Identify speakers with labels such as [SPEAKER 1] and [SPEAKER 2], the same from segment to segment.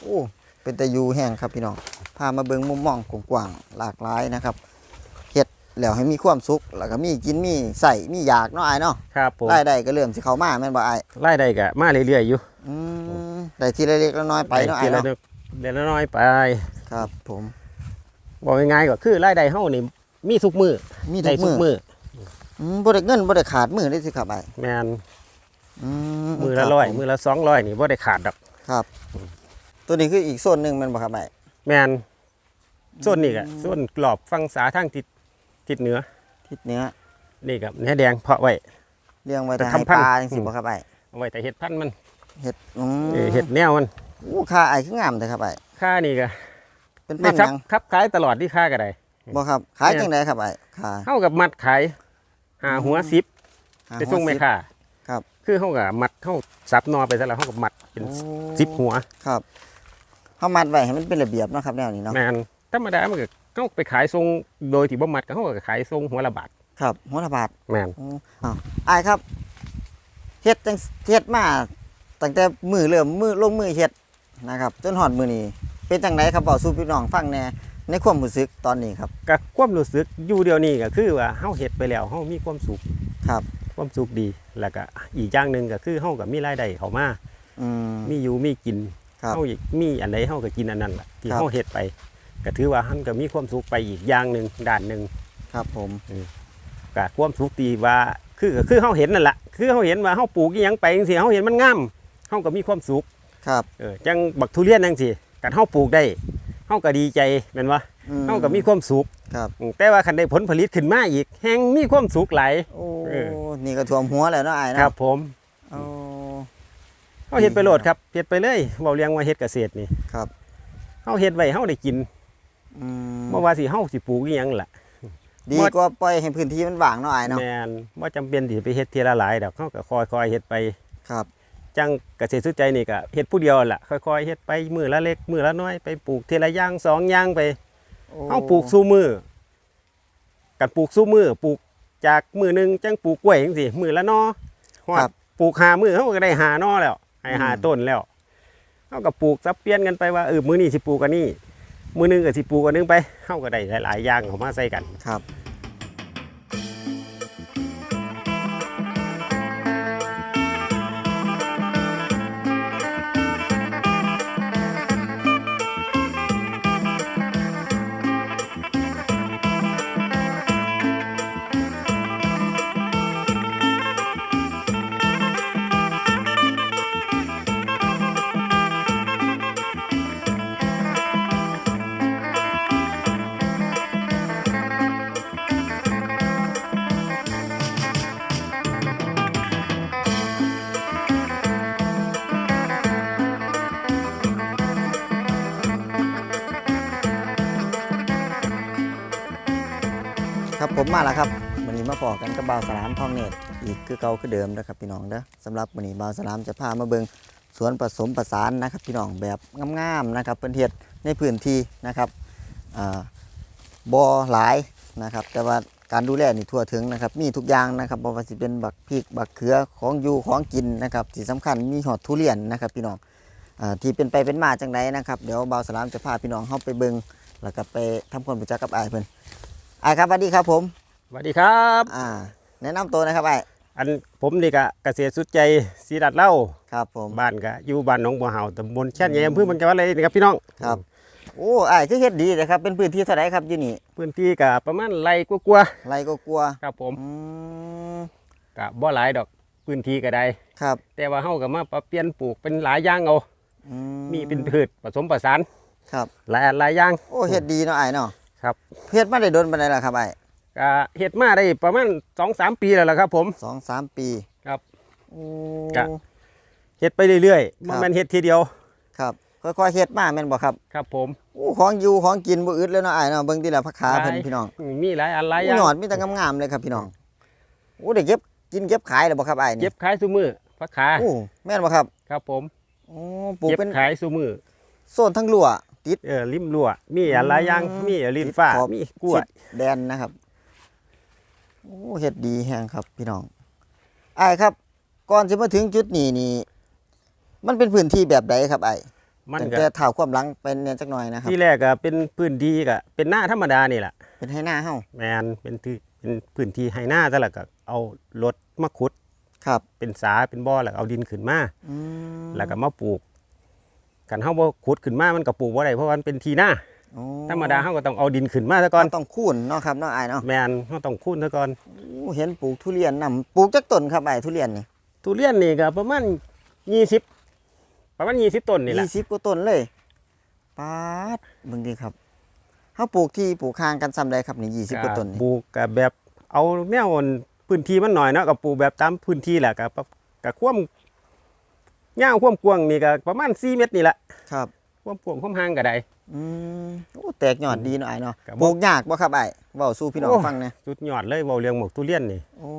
[SPEAKER 1] โอ้ เป็นตะยูแห้งครับพี่น้อง พามาเบิ่งมุมมองกว้างๆหลากหลายนะครับเฮ็ดแล้วให้มีความสุข แล้วก็มีกินมีใส่มีอยากเนาะอ้ายเนาะ
[SPEAKER 2] ครับผม
[SPEAKER 1] รายได้ก็เริ่มสิเข้ามาแม่นบ่อ้าย
[SPEAKER 2] ไล่ได้ก็มาเรื่อยๆอยู่
[SPEAKER 1] อืมได้ทีละเล็กละน้อยไปเนาะ
[SPEAKER 2] ที
[SPEAKER 1] อ้าย
[SPEAKER 2] ละ
[SPEAKER 1] เนาะ
[SPEAKER 2] เดือนละน้อยไป
[SPEAKER 1] ครับผม
[SPEAKER 2] บอกง่ายๆก็คือรายได้เฮานี่มีทุกมือ
[SPEAKER 1] มี
[SPEAKER 2] ได้
[SPEAKER 1] ทุก
[SPEAKER 2] ทุ
[SPEAKER 1] มื
[SPEAKER 2] ก
[SPEAKER 1] อ
[SPEAKER 2] มือ
[SPEAKER 1] อืมบ่ได้เงินบ่ได้ขาดมือได้สิครับอ้าย
[SPEAKER 2] แมน
[SPEAKER 1] อื
[SPEAKER 2] มือละ
[SPEAKER 1] คบ
[SPEAKER 2] ร้อย
[SPEAKER 1] ผ
[SPEAKER 2] มือละสองร้อยนี่บ่ได้ขาดดอก
[SPEAKER 1] ครับ ตัวนี้คืออีกโซนหนึงแม่นบ่ครับอ้าย
[SPEAKER 2] แมนส่วนนี้ก็ส่วนกรอบฟังษาทางทิศทิศเหนือ
[SPEAKER 1] ทิศเหนือ
[SPEAKER 2] นี่กับเนื้อแดงเพาะไว้
[SPEAKER 1] เลี้ยงไว้
[SPEAKER 2] เป็น
[SPEAKER 1] ทางให้
[SPEAKER 2] คำพัน
[SPEAKER 1] ป
[SPEAKER 2] ธุ์
[SPEAKER 1] ลาจังซี่บ่ครับอ้าย
[SPEAKER 2] เอาไว้แต่เห็ดพันธุ์มัน
[SPEAKER 1] เฮ็ดอืม
[SPEAKER 2] เออเห็ดแนวมัน
[SPEAKER 1] โอ้ค่าอ้ายคืองามแต่ครับอ้าย
[SPEAKER 2] ค่านี่ก็
[SPEAKER 1] เป็นพั
[SPEAKER 2] ได้
[SPEAKER 1] นธุ์
[SPEAKER 2] ค
[SPEAKER 1] ห
[SPEAKER 2] รับ
[SPEAKER 1] ยัง
[SPEAKER 2] ครับขายตลอดที่ค่าก็ได้
[SPEAKER 1] บ่ครับ ขาย
[SPEAKER 2] เนี่ย
[SPEAKER 1] จังไดครับอ้ายค่า
[SPEAKER 2] เฮากับมัดขายหาหัวสิบ
[SPEAKER 1] หา
[SPEAKER 2] ไปส่ง
[SPEAKER 1] หัว
[SPEAKER 2] แม่
[SPEAKER 1] สิบ
[SPEAKER 2] ค้า
[SPEAKER 1] ครับ
[SPEAKER 2] คือเฮากับมัดเฮาสับนอไปซะแล้วเฮากับมัดเป็น
[SPEAKER 1] โอ้
[SPEAKER 2] สิบหัว
[SPEAKER 1] ครับ เฮามัดไว้ให้มันเป็นระเบียบเนาะครับแนวนี้เนาะ
[SPEAKER 2] แมนธรรมดามันก็เฮาไปขายทรงโดยที่บ่มัดก็เฮาก็ขายทรงหัวละบาท
[SPEAKER 1] ครับหัวละบาท
[SPEAKER 2] แมน
[SPEAKER 1] อ๋ออ้าวอ้ายครับเฮ็ดจังเฮ็ดมาตั้งแต่มือเริ่มมือลงมือเฮ็ดนะครับ จนฮอดมื้อนี้เป็นจังไดครับเว้าสู่พี่น้องฟังแหน่ในความรู้สึกตอนนี้ครับ
[SPEAKER 2] ก็ความรู้สึกอยู่เดียวนี้ก็คือว่าเฮาเฮ็ดไปแล้วเฮามีความสุข
[SPEAKER 1] ครับ
[SPEAKER 2] ความสุขดีแล้วก็อีกอย่างหนึ่งก็คือเฮาก็มีรายได้เข้ามา
[SPEAKER 1] อืม
[SPEAKER 2] มีอยู่มีกิน
[SPEAKER 1] ครับ
[SPEAKER 2] เฮามีอันใดเฮาก็กินอันนั้นแหละที่
[SPEAKER 1] ครับ
[SPEAKER 2] เฮาเฮ็ดไปก็ถือว่าเฮาก็มีความสุขไปอีกอย่างหนึ่งด้านหนึ่ง
[SPEAKER 1] ครับผม
[SPEAKER 2] ก็ความสุขดีว่าคือก็คือเฮาเห็นนั่นแหละคือเฮาเห็นว่าเฮาปลูกอีหยังไปจังซี่เฮาเห็นมันงามเฮาก็มีความสุข
[SPEAKER 1] ครับ
[SPEAKER 2] เออจังบักทุเรียนจังซี่กันเฮาปลูกได้เฮาก็ดีใจแม่นว่า
[SPEAKER 1] อื
[SPEAKER 2] เฮาก็มีความสุข
[SPEAKER 1] ครับ
[SPEAKER 2] อืมแต่ว่าคันได้ผลผลิตขึ้นมาอีกแฮงมีความสุขหลาย
[SPEAKER 1] โอ้
[SPEAKER 2] เออ
[SPEAKER 1] นี่ก็ท่วมหัวแล้วเนาะอ้าย
[SPEAKER 2] ค
[SPEAKER 1] เนาะ
[SPEAKER 2] รับผม
[SPEAKER 1] โอ้
[SPEAKER 2] เฮาเฮ็ดไปโลดครับเฮ็ดไปเลยเว้าเรียงว่าเฮ็ดเกษตรนี่
[SPEAKER 1] ครับ
[SPEAKER 2] เฮาเฮ็ดไว้เฮาได้กิน
[SPEAKER 1] อืม
[SPEAKER 2] บ่ว่าสิเฮาสิปลูกอีหยังล่ะ
[SPEAKER 1] ดีกว่าปล่อยให้พื้นที่มันว่างเนาะอ้ายเนาะ
[SPEAKER 2] แม่นบ่จำเป็นที่ไปเฮ็ดทีละหลายดอกเฮาก็ค่อยๆเฮ็ดไป
[SPEAKER 1] ครับ
[SPEAKER 2] จังเกษตรสุดใจนี่ก็เฮ็ดผู้เดียวล่ะค่อยๆเฮ็ดไปมือละเล็กมือละน้อยไปปลูกทีละอย่างสองอย่างไป
[SPEAKER 1] โอ้
[SPEAKER 2] เฮาปลูกสู้มือกันปลูกสู้มือปลูกจากมือหนึงจังปลูกกล้วยจังซี่มือละหนอฮอด
[SPEAKER 1] ครับ
[SPEAKER 2] ปลูกหามือเฮาก็ได้หาหนอแล้ว ให้หา
[SPEAKER 1] อืม
[SPEAKER 2] ต้นแล้วเฮาก็ปลูกสับเปลี่ยนกันไปว่าเออมื้อนี้สิปลูกอันนี้มื้อหนึงก็สิปลูกอันนึงไปเฮาก็ได้หลายๆอย่างเข้ามาใส่กัน
[SPEAKER 1] ครับ มาแล้วครับวันนี้มาพอกันกับบาวสลามทองเนตรอีกคือเก่าคือเดิมนะครับพี่น้องเด้อสำหรับวันนี้บาวสลามจะพามาเบิงสวนผสมผสานนะครับพี่น้องแบบงามๆนะครับเป็นเฮ็ดในพื้นที่นะครับอ่าบ่หลายนะครับ แต่ว่าการดูแลนี่ทั่วถึงนะครับ มีทุกอย่างนะครับบ่ว่าสิเป็นบักพริกบักเขือของอยู่ของกินนะครับที่สำคัญมีหอดทุเรียนนะครับ พี่น้องอที่เป็นไปเป็นมาจังไดนะครับเดี๋ยวบาวสลามจะพาพี่น้องเข้าไปเบิงแล้วก็ไปทำความรู้จักกับไอ้เพิ่อนไอ้ครับสวัสดีครับผม
[SPEAKER 2] สวัสดีครับ
[SPEAKER 1] อ่าแนะนำตัวนะครับไอ้
[SPEAKER 2] อันผมนี่ก็เกษตรสุดใจศรีดัดเล่า
[SPEAKER 1] ครับผม
[SPEAKER 2] บ้านก็อยู่บ้านหนองบัวเห่าตำบลแช่นแยมเพื่อมันจังหวัดอะไรนี่ครับพี่น้อง
[SPEAKER 1] ครับโอ้ไอ้คือเฮ็ดดีนะครับเป็นพื้นที่เท่าไหร่ครับอยู่นี่
[SPEAKER 2] พื้นที่ก็ประมาณไรกว่า
[SPEAKER 1] ไรก็กลัว
[SPEAKER 2] ๆครับผม
[SPEAKER 1] อืม
[SPEAKER 2] ก็บ่หลายดอกพื้นที่ก็ได้
[SPEAKER 1] ครับ
[SPEAKER 2] แต่ว่าเฮาก็มาปรับเปลี่ยนปลูกเป็นหลายอย่างเอา
[SPEAKER 1] อื
[SPEAKER 2] มีเป็นพืชผสมผสาน
[SPEAKER 1] ครับ
[SPEAKER 2] หลายอันหลายอย่าง
[SPEAKER 1] โอ้เฮ็ดดีเนาะไอ้เนาะ
[SPEAKER 2] ครับ
[SPEAKER 1] เฮ็ดมาได้โดนปานใดล่ะครับไอ้
[SPEAKER 2] ก็เฮ็ดมาได้ประมาณ2-3ปีแล้วล่ะครับ ผม
[SPEAKER 1] สองสามปี
[SPEAKER 2] ครับ
[SPEAKER 1] โอ้
[SPEAKER 2] กะเฮ็ดไปเรื่อยๆ
[SPEAKER 1] ครั
[SPEAKER 2] บ่
[SPEAKER 1] บ
[SPEAKER 2] แม่นเฮ็ดทีเดียว
[SPEAKER 1] ครับค่อยๆเฮ็ดมาแม่นบ่ครับ
[SPEAKER 2] ครับ ผม
[SPEAKER 1] โอ้ของอยู่ของกินบ่อึดเลยเนาะไอ้เนาะเบิ่งทีละผักขาเพิ่นพี่น้อง
[SPEAKER 2] มีหลายอันหลายอ
[SPEAKER 1] โอ้
[SPEAKER 2] ย่าง
[SPEAKER 1] หยอดมีแต่งามๆเลยครับพี่น้องโอ้ได้เก็บกินเก็บขายแล้วบ่ครับไอ้นี่
[SPEAKER 2] เก็บขายซุมือผักขา
[SPEAKER 1] โอ้แม่นบ่ครับ
[SPEAKER 2] ครับผม
[SPEAKER 1] โอ้ปลูก
[SPEAKER 2] เก็บ
[SPEAKER 1] เป็น
[SPEAKER 2] ขายซุมือ
[SPEAKER 1] โซนทั้งรั้วติด
[SPEAKER 2] เออริมรั้วมีอันหลายอย่าง
[SPEAKER 1] อืม
[SPEAKER 2] มีลิ้นฟ้า
[SPEAKER 1] ขอบ
[SPEAKER 2] มีกล้วย
[SPEAKER 1] ชิดแดนนะครับ โอ้เฮ็ดดีแฮงครับพี่น้องไอ้ายครับ ก่อนจะมาถึงจุดนี้นี่ มันเป็นพื้นที่แบบใดครับไอ้าย
[SPEAKER 2] มัน
[SPEAKER 1] ตั้ง
[SPEAKER 2] ก็
[SPEAKER 1] แต่เท้าความหลังเป็นเนี่ยจักหน่อยนะครับ
[SPEAKER 2] ที่แรกก็เป็นพื้นที่ก็เป็นหน้าธรรมดานี่แหละ
[SPEAKER 1] เป็นให้หน้าเฮา
[SPEAKER 2] แมนเป็นที่เป็นพื้นที่ให้หน้าแต่ละก็เอารถมาขุด
[SPEAKER 1] ครับ
[SPEAKER 2] เป็นสาเป็นบ่อแล้วก็เอาดินขึ้นมา
[SPEAKER 1] อืม
[SPEAKER 2] แล้วก็มาปลูกกันเฮาบ่ขุดขึ้นมามันก็ปลูกบ่ได้เพราะว่ามันเป็นที่หน้า
[SPEAKER 1] โอ้
[SPEAKER 2] ธรรมดาเฮาก็ต้องเอาดินขึ้นมาซะก่อน
[SPEAKER 1] ก็ต้องคูนเนาะครับเนาะอ้ายเนาะ
[SPEAKER 2] แมนเฮาต้องคูนซะก่อน
[SPEAKER 1] โอ้เห็นปลูกทุเรียนนํปลูกจักต้นครับอ้ายทุเรียนนี่
[SPEAKER 2] ทุเรียนนี่ก็ประมาณ20ประมาณ20ต้นนี่แหละ
[SPEAKER 1] ยี่สิบกว่าต้นเลยปาดเบิ่งดีครับเฮาปลูกที่ปลูกข้างกันซ้ำใดครับนี่20กว่าต้นนี่
[SPEAKER 2] ปลูกก็แบบเอาแนวพื้นที่มันหน่อยเนาะก็ปลูกแบบตามพื้นที่แหละก็ก็ความยาวความกว้างนี่ก็ประมาณ4เมตรนี่แหละ
[SPEAKER 1] ครับ
[SPEAKER 2] ความกว้างความห่างก็ได้
[SPEAKER 1] อืมโอ้แตกยอดดีเนาะอ้ายเนาะ
[SPEAKER 2] ครับ
[SPEAKER 1] ปลูกยากบ่ครับอ้ายเว้าสู่พี่น้อง
[SPEAKER 2] โอ้
[SPEAKER 1] ฟังแหน่
[SPEAKER 2] สุดยอดเลยเว้าเรื่องหมกทุเรียนนี่
[SPEAKER 1] โอ้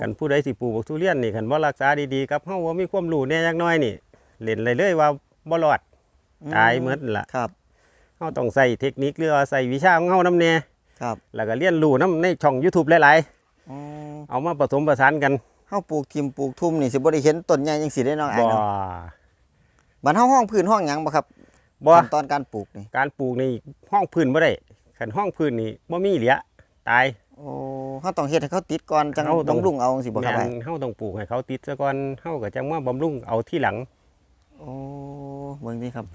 [SPEAKER 2] กันผู้ใดสิปลูกหมกทุเรียนนี่คันบ่รักษาดีๆกับเฮาบ่มีความรู้แหน่จักหน้อยนี่เล่นเลยเลยว่าบ่รอดตายหมดนั่นล่ะ
[SPEAKER 1] ครับ
[SPEAKER 2] เฮาต้องใส่เทคนิคหรือว่าใส่วิชาของเฮานำแน่
[SPEAKER 1] ครับ
[SPEAKER 2] แล้วก็เรียนรู้นํในช่อง YouTube หลาย
[SPEAKER 1] อ๋อ
[SPEAKER 2] ๆเอามาผสมผสานกัน
[SPEAKER 1] เฮาปลูกทิมปลูกทุ่มนี่สิบ่ได้เห็นต้นใหญ่จังซี่ได้เนาะอ้าย
[SPEAKER 2] บ่
[SPEAKER 1] เนาะบัดเฮาห้องพื้นห้องหยังบ่ครับ
[SPEAKER 2] บ่
[SPEAKER 1] ขั้นตอนการปลูกนี่
[SPEAKER 2] การปลูกนี่ห้องพื้นบ่ได้คันห้องพื้นนี่บ่มีเหลือตาย
[SPEAKER 1] โอ้เฮาต้องเฮ็ดให้เขาติดก่อนจัง
[SPEAKER 2] เฮาต้อง
[SPEAKER 1] บำรุงเอาจังซี่บ่ครับ
[SPEAKER 2] แม่
[SPEAKER 1] อ้าย
[SPEAKER 2] นเฮาต้องปลูกให้เขาติดซะก่อนเฮาก็จังมาบำรุงเอาที่หลัง
[SPEAKER 1] โอ้เบิ่งดีครับ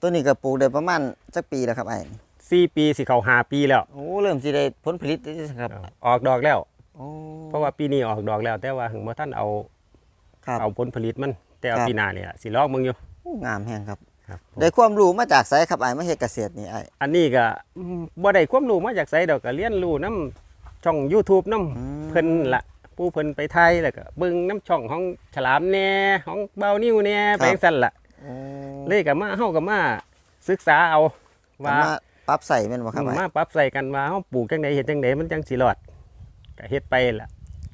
[SPEAKER 1] ตัวนี้ก็ปลูกได้ประมาณจักปีแล้วครับอ้าย
[SPEAKER 2] 4ปีสิเข้าห้าปีแล้ว
[SPEAKER 1] โอ้เริ่มสิได้ผลผลิตแล้วครับ
[SPEAKER 2] ออกดอกแล้ว
[SPEAKER 1] โอ้
[SPEAKER 2] เพราะว่าปีนี้ออกดอกแล้ว แต่ว่าถึงบ่ทันเอา
[SPEAKER 1] ครับ
[SPEAKER 2] เอาผลผลิตมัน แต่เอา
[SPEAKER 1] ครับ
[SPEAKER 2] ปีหน้านี่ล่ะสิลอกมึงอยู่
[SPEAKER 1] โอ้งามแฮงครับ
[SPEAKER 2] ครับ
[SPEAKER 1] ได้ความรู้มาจากไสครับอ้ายมาเฮ็ดเกษตรนี่อ้าย
[SPEAKER 2] อันนี้ก็อืมบ่ได้ความรู้มาจากไสดอกก็เรียนรู้นํช่อง YouTube นํ
[SPEAKER 1] อืม
[SPEAKER 2] เพิ่นละผู้เพิ่นไปไทยแล้วก็เบิ่งน้ำช่องของฉลามแหน่ของเบานิ้วแหน่ไปจังซั่นล่ะ
[SPEAKER 1] โอ้
[SPEAKER 2] เลยก็มาเฮาก็มาศึกษาเอาว่า
[SPEAKER 1] ว่าปรับใส่แม่นบ่ครับอ้าย
[SPEAKER 2] มาปรับใส่กันว่าเฮาปลูกจังไดเฮ็ดจังไดมันจังสิรอดก็เฮ็ดไปล่ะ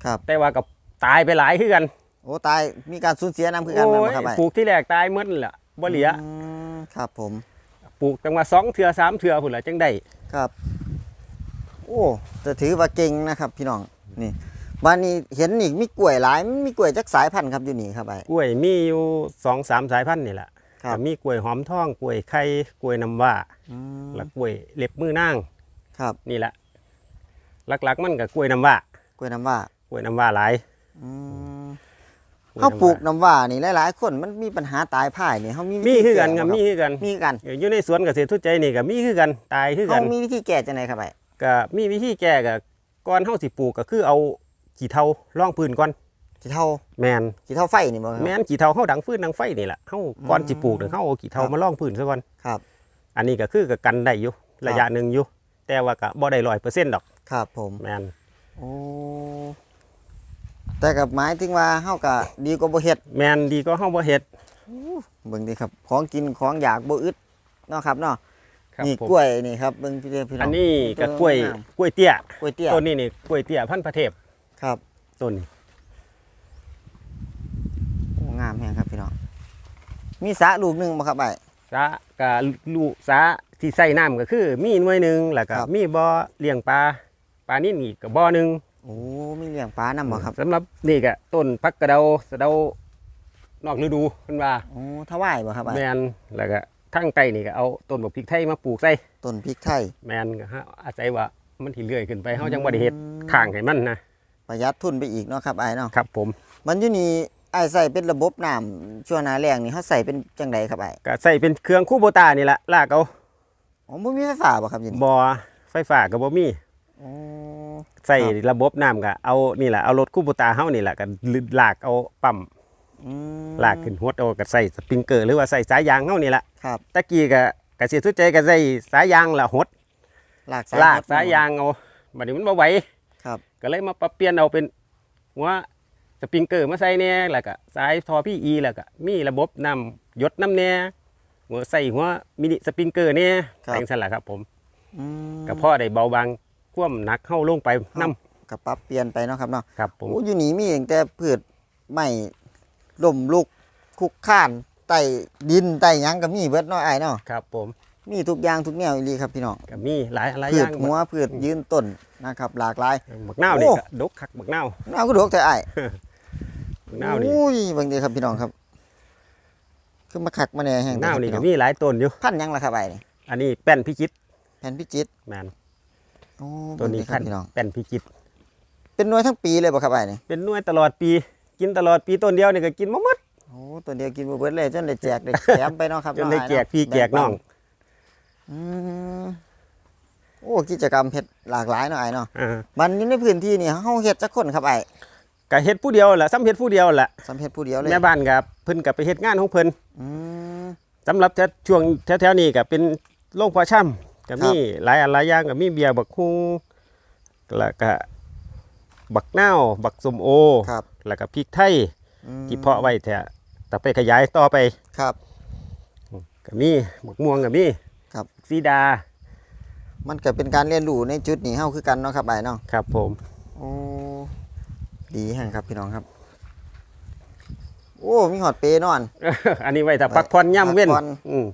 [SPEAKER 1] ครับ
[SPEAKER 2] แต่ว่าก็ตายไปหลายคือกัน
[SPEAKER 1] โอ้ตายมีการสูญเสียนํคือกันแม่น
[SPEAKER 2] โอ้
[SPEAKER 1] บ่
[SPEAKER 2] ย
[SPEAKER 1] ครับอ้าย
[SPEAKER 2] ปลูกที่แรกตายหมดนั่นล่ะ บ่เหลือ
[SPEAKER 1] มครับผม
[SPEAKER 2] ปลูกจังว่าสองเทื่อสามเทื่อพุ่นล่ะจังได้
[SPEAKER 1] ครับ โอ้จะถือว่าเก่งนะครับ พี่น้องนี่บ้านนี้เห็นนี่มีกล้วยหลายมีกล้วยจักสายพันธุ์ครับอยู่นี่ครับไอ้
[SPEAKER 2] กล้วยมีอยู่สองสามสายพันธุ์นี่แหละ
[SPEAKER 1] ครับ
[SPEAKER 2] ก็มีกล้วยหอมทองกล้วยไข่กล้วยน้ำว้า
[SPEAKER 1] อืม
[SPEAKER 2] และกล้วยเล็บมือนาง
[SPEAKER 1] ครับ
[SPEAKER 2] นี่แหละหลักๆมันก็กล้วยน้ำว้าก
[SPEAKER 1] ล้วยน้ำว่าก
[SPEAKER 2] ล้วยน้ำว้าหลาย
[SPEAKER 1] อืม
[SPEAKER 2] วย
[SPEAKER 1] เขา
[SPEAKER 2] น้ำว้
[SPEAKER 1] ปลูกน้ำว่านี่หลายๆคนมันมีปัญหาตายพ่ายนี่เขามีวิ
[SPEAKER 2] มี
[SPEAKER 1] ธี
[SPEAKER 2] คือกัน
[SPEAKER 1] แค
[SPEAKER 2] รับมีคือกัน
[SPEAKER 1] มีกัน
[SPEAKER 2] เอออยู่ในสวนเกษตรทุกใจนี่ก็มีคือกันตายคือกั
[SPEAKER 1] เขา
[SPEAKER 2] น
[SPEAKER 1] มีวิธีแก้จังไดครับไอ้
[SPEAKER 2] ก็มีวิธีแก้ก็ก่อนเฮาสิปลูกก็คือเอาขี้เถ้าร่องพื้นก่อน
[SPEAKER 1] ขี้เท่า
[SPEAKER 2] แมน
[SPEAKER 1] ขี้เท่าไฟนี่บ่ครับ
[SPEAKER 2] แมนขี้เถ้าเฮาดังฟืนดังไฟนี่แหละเฮาก่อนสิปลูกเนี่ยเฮาเอาขี้เถ้า
[SPEAKER 1] ครับ
[SPEAKER 2] มาร่องพื้นซะก่อน
[SPEAKER 1] ครับ
[SPEAKER 2] อันนี้ก็คือก็กันได้อยู่ระยะหนึ่งอยู่แต่ว่าก็บ่ได้ร้อยเปอร์เซ็นต์ดอก
[SPEAKER 1] ครับผม
[SPEAKER 2] แมน
[SPEAKER 1] โอ้ แต่กับหมายถึงว่าเฮาก็ดีกว่าบ่เฮ็ด
[SPEAKER 2] แมนดีก็เฮาบ่เฮ็ด
[SPEAKER 1] เบิ่งดิครับ ของกินของอยากบ่อึดเนาะครับเนาะ
[SPEAKER 2] ครับ
[SPEAKER 1] นี่
[SPEAKER 2] ผม
[SPEAKER 1] กล้วยนี่ครับเบิ่งพี่เด้อพี่น้อง
[SPEAKER 2] อันนี้ก็
[SPEAKER 1] ตัว
[SPEAKER 2] กล้วย
[SPEAKER 1] งาม
[SPEAKER 2] กล้วยเตี้ย
[SPEAKER 1] กล้วยเตี้ย
[SPEAKER 2] ต้นนี้นี่กล้วยเตี้ยพันธุ์ประเทศ
[SPEAKER 1] ครับ
[SPEAKER 2] ต้นนี้
[SPEAKER 1] โอ้งามแฮงครับพี่น้องมีสระลูกหนึงบ่ครับไอ้
[SPEAKER 2] สาก็ลูกสาที่ใส่น้ำก็คือ มีหน่วยหนึงแล้วก็
[SPEAKER 1] ครับ
[SPEAKER 2] มีบ่อเลี้ยงปลาปลานิ่นอีกก็บ่อหนึง
[SPEAKER 1] โอ้มีเลี้ยงปลานำบ่ครับ
[SPEAKER 2] สำหรับนี่ก็ต้นพักกระเดาสะเดานอกฤดูเพิ่นว่า
[SPEAKER 1] โอ้ถวายบ่ครับไอ้
[SPEAKER 2] แมนแล้วก็ทางใต้นี่ก็เอาต้นบักพริกไทยมาปลูกใส่
[SPEAKER 1] ต้นพริกไทย
[SPEAKER 2] แมนก็ฮะอาศัยว่ามันสิเลื่อยขึ้นไปเฮาจังบ่ได้เฮ็ดข้างให้มันนะ
[SPEAKER 1] ประหยัดทุนไปอีกเนาะครับไอ้เนาะ
[SPEAKER 2] ครับ ผม
[SPEAKER 1] มันอยู่นี่ไอ้ใส่เป็นระบบน้ำช่วงหน้าแล้งนี่เฮาใส่เป็นจังไดครับไอ้
[SPEAKER 2] ก็ใส่เป็นเครื่องคูโบตานี่ละลากเอา
[SPEAKER 1] อ๋อบ่มีไฟฟ้าบ่ครับอยู่นี่
[SPEAKER 2] บ่อไฟฟ้าก็บ่มี
[SPEAKER 1] โอ้
[SPEAKER 2] ใส่
[SPEAKER 1] ครับ
[SPEAKER 2] ระบบน้ำก็เอานี่แหละเอารถคูโบตาเฮานี่แหละก็ลากเอาปั๊ม
[SPEAKER 1] อืม
[SPEAKER 2] ลากขึ้นหดเอาก็ใส่สปริงเกอร์หรือว่าใส่สายยางเฮานี่แหละ
[SPEAKER 1] ครับ
[SPEAKER 2] ตะกี้ก็เกษตรทุกใจก็ใส่สายยางละหด
[SPEAKER 1] ลากสาย
[SPEAKER 2] ลากสายยางเอาบัดนี้มันบ่ไหว
[SPEAKER 1] ครับ
[SPEAKER 2] ก็เลยมาปรับเปลี่ยนเอาเป็นหัวสปริงเกอร์มาใส่แหน่แล้วก็สายทอพี่อีแล้วก็มีระบบน้ำหยดน้ำแหน่หัวใส่หัวมินิสปริงเกอร์เนี่ยแบ่งสั่นล่ะครับผม
[SPEAKER 1] อืม
[SPEAKER 2] ก็พอได้เบาบาง ความหนักเข้าลงไปน้
[SPEAKER 1] ก็ปรับเปลี่ยนไปเนาะครับเนาะำ
[SPEAKER 2] ครับผม
[SPEAKER 1] โอ้อยู่นี่มีตั้งแต่พืชไม้ล่มลุกคุกข้านไต่ดินไต่หยังก็มีเบิดเนาะไอ้ายเนาะ
[SPEAKER 2] ครับผม
[SPEAKER 1] มีทุกอย่างทุกแนวอีหลีครับพี่น้อง
[SPEAKER 2] ก็มีหลายหลาย
[SPEAKER 1] พื
[SPEAKER 2] อ
[SPEAKER 1] ช
[SPEAKER 2] ย่าง
[SPEAKER 1] หัวพืชยืนต้นนะครับ หลากหลาย
[SPEAKER 2] บักนาวนี่
[SPEAKER 1] โอ้
[SPEAKER 2] ก็ดกคักบักนาว
[SPEAKER 1] น่าก็ดกแต่ไอ้าย
[SPEAKER 2] บักนาวนี่
[SPEAKER 1] อุ้ยเบางทีครับพี่น้องครับคือมาคักมาแหน่แห้ง
[SPEAKER 2] นาวนี่
[SPEAKER 1] เด้
[SPEAKER 2] ก็
[SPEAKER 1] อ
[SPEAKER 2] มีหลายต้นอยู่
[SPEAKER 1] พันธุ์หยังล่ะครับไอ้นี่
[SPEAKER 2] อันนี้แป้นพิจิตร
[SPEAKER 1] แผ่นพิจิตร
[SPEAKER 2] แมน
[SPEAKER 1] โอ้
[SPEAKER 2] ตัวนี้
[SPEAKER 1] เบิ่งดิค
[SPEAKER 2] พั
[SPEAKER 1] รั
[SPEAKER 2] น
[SPEAKER 1] บพี่น้อง
[SPEAKER 2] แป้นพิจิตร
[SPEAKER 1] เป็นหน่วยทั้งปีเลยบ่ครับไอ้นี่
[SPEAKER 2] เป็นหน่วยตลอดปี กินตลอดปีต้นเดียวนี่ก็กินมาหมด
[SPEAKER 1] โอ้ตัวเดียวกินบ่เบิดเลยจนได้แจกได้แถมไปเนาะครับ
[SPEAKER 2] จนได้
[SPEAKER 1] เาะ
[SPEAKER 2] แจกพี่แจกน้อง
[SPEAKER 1] อืมโอ้กิจกรรมเฮ็ดหลากหลายเนาะไอ้เนาะ
[SPEAKER 2] อ่า
[SPEAKER 1] มันอยู่ในพื้นที่นี่เฮาเฮ็ดจักคนครับไอ้
[SPEAKER 2] ก็เฮ็ดผู้เดียวแหละซ้ำเฮ็ดผู้เดียวแหละ
[SPEAKER 1] สำเฮ็ดผู้เดียวเลย
[SPEAKER 2] แม่บ้านกับเพิ่นกับไปเฮ็ดงานของเพิ่น
[SPEAKER 1] อืม
[SPEAKER 2] สำหรับแถวช่วงแถวๆนี้ก็เป็นโรงเพาะช่ำ ก็มีหลายอันหลายอย่างก็มีเบียร์บักฮุงแล้วก็บักนาวบักสมโอ
[SPEAKER 1] ครับ
[SPEAKER 2] แล้วก็พริกไทย
[SPEAKER 1] อืม
[SPEAKER 2] ที่เพาะไว้แท้แต่ไปขยายต่อไป
[SPEAKER 1] ครับ
[SPEAKER 2] ก็มีบักม่วงก็มี
[SPEAKER 1] ครับ
[SPEAKER 2] ซีดา
[SPEAKER 1] มันก็เป็นการเรียนรู้ในจุดนี้เฮาคือกันเนาะครับไอ้เนาะ
[SPEAKER 2] ครับผม
[SPEAKER 1] โอ้ดีแฮงครับพี่น้องครับ โอ้มีหอดเปนอน
[SPEAKER 2] อันนี้ไว้ถ้าพักผ่อนย่ำเว้น
[SPEAKER 1] พักผ่อน
[SPEAKER 2] อืม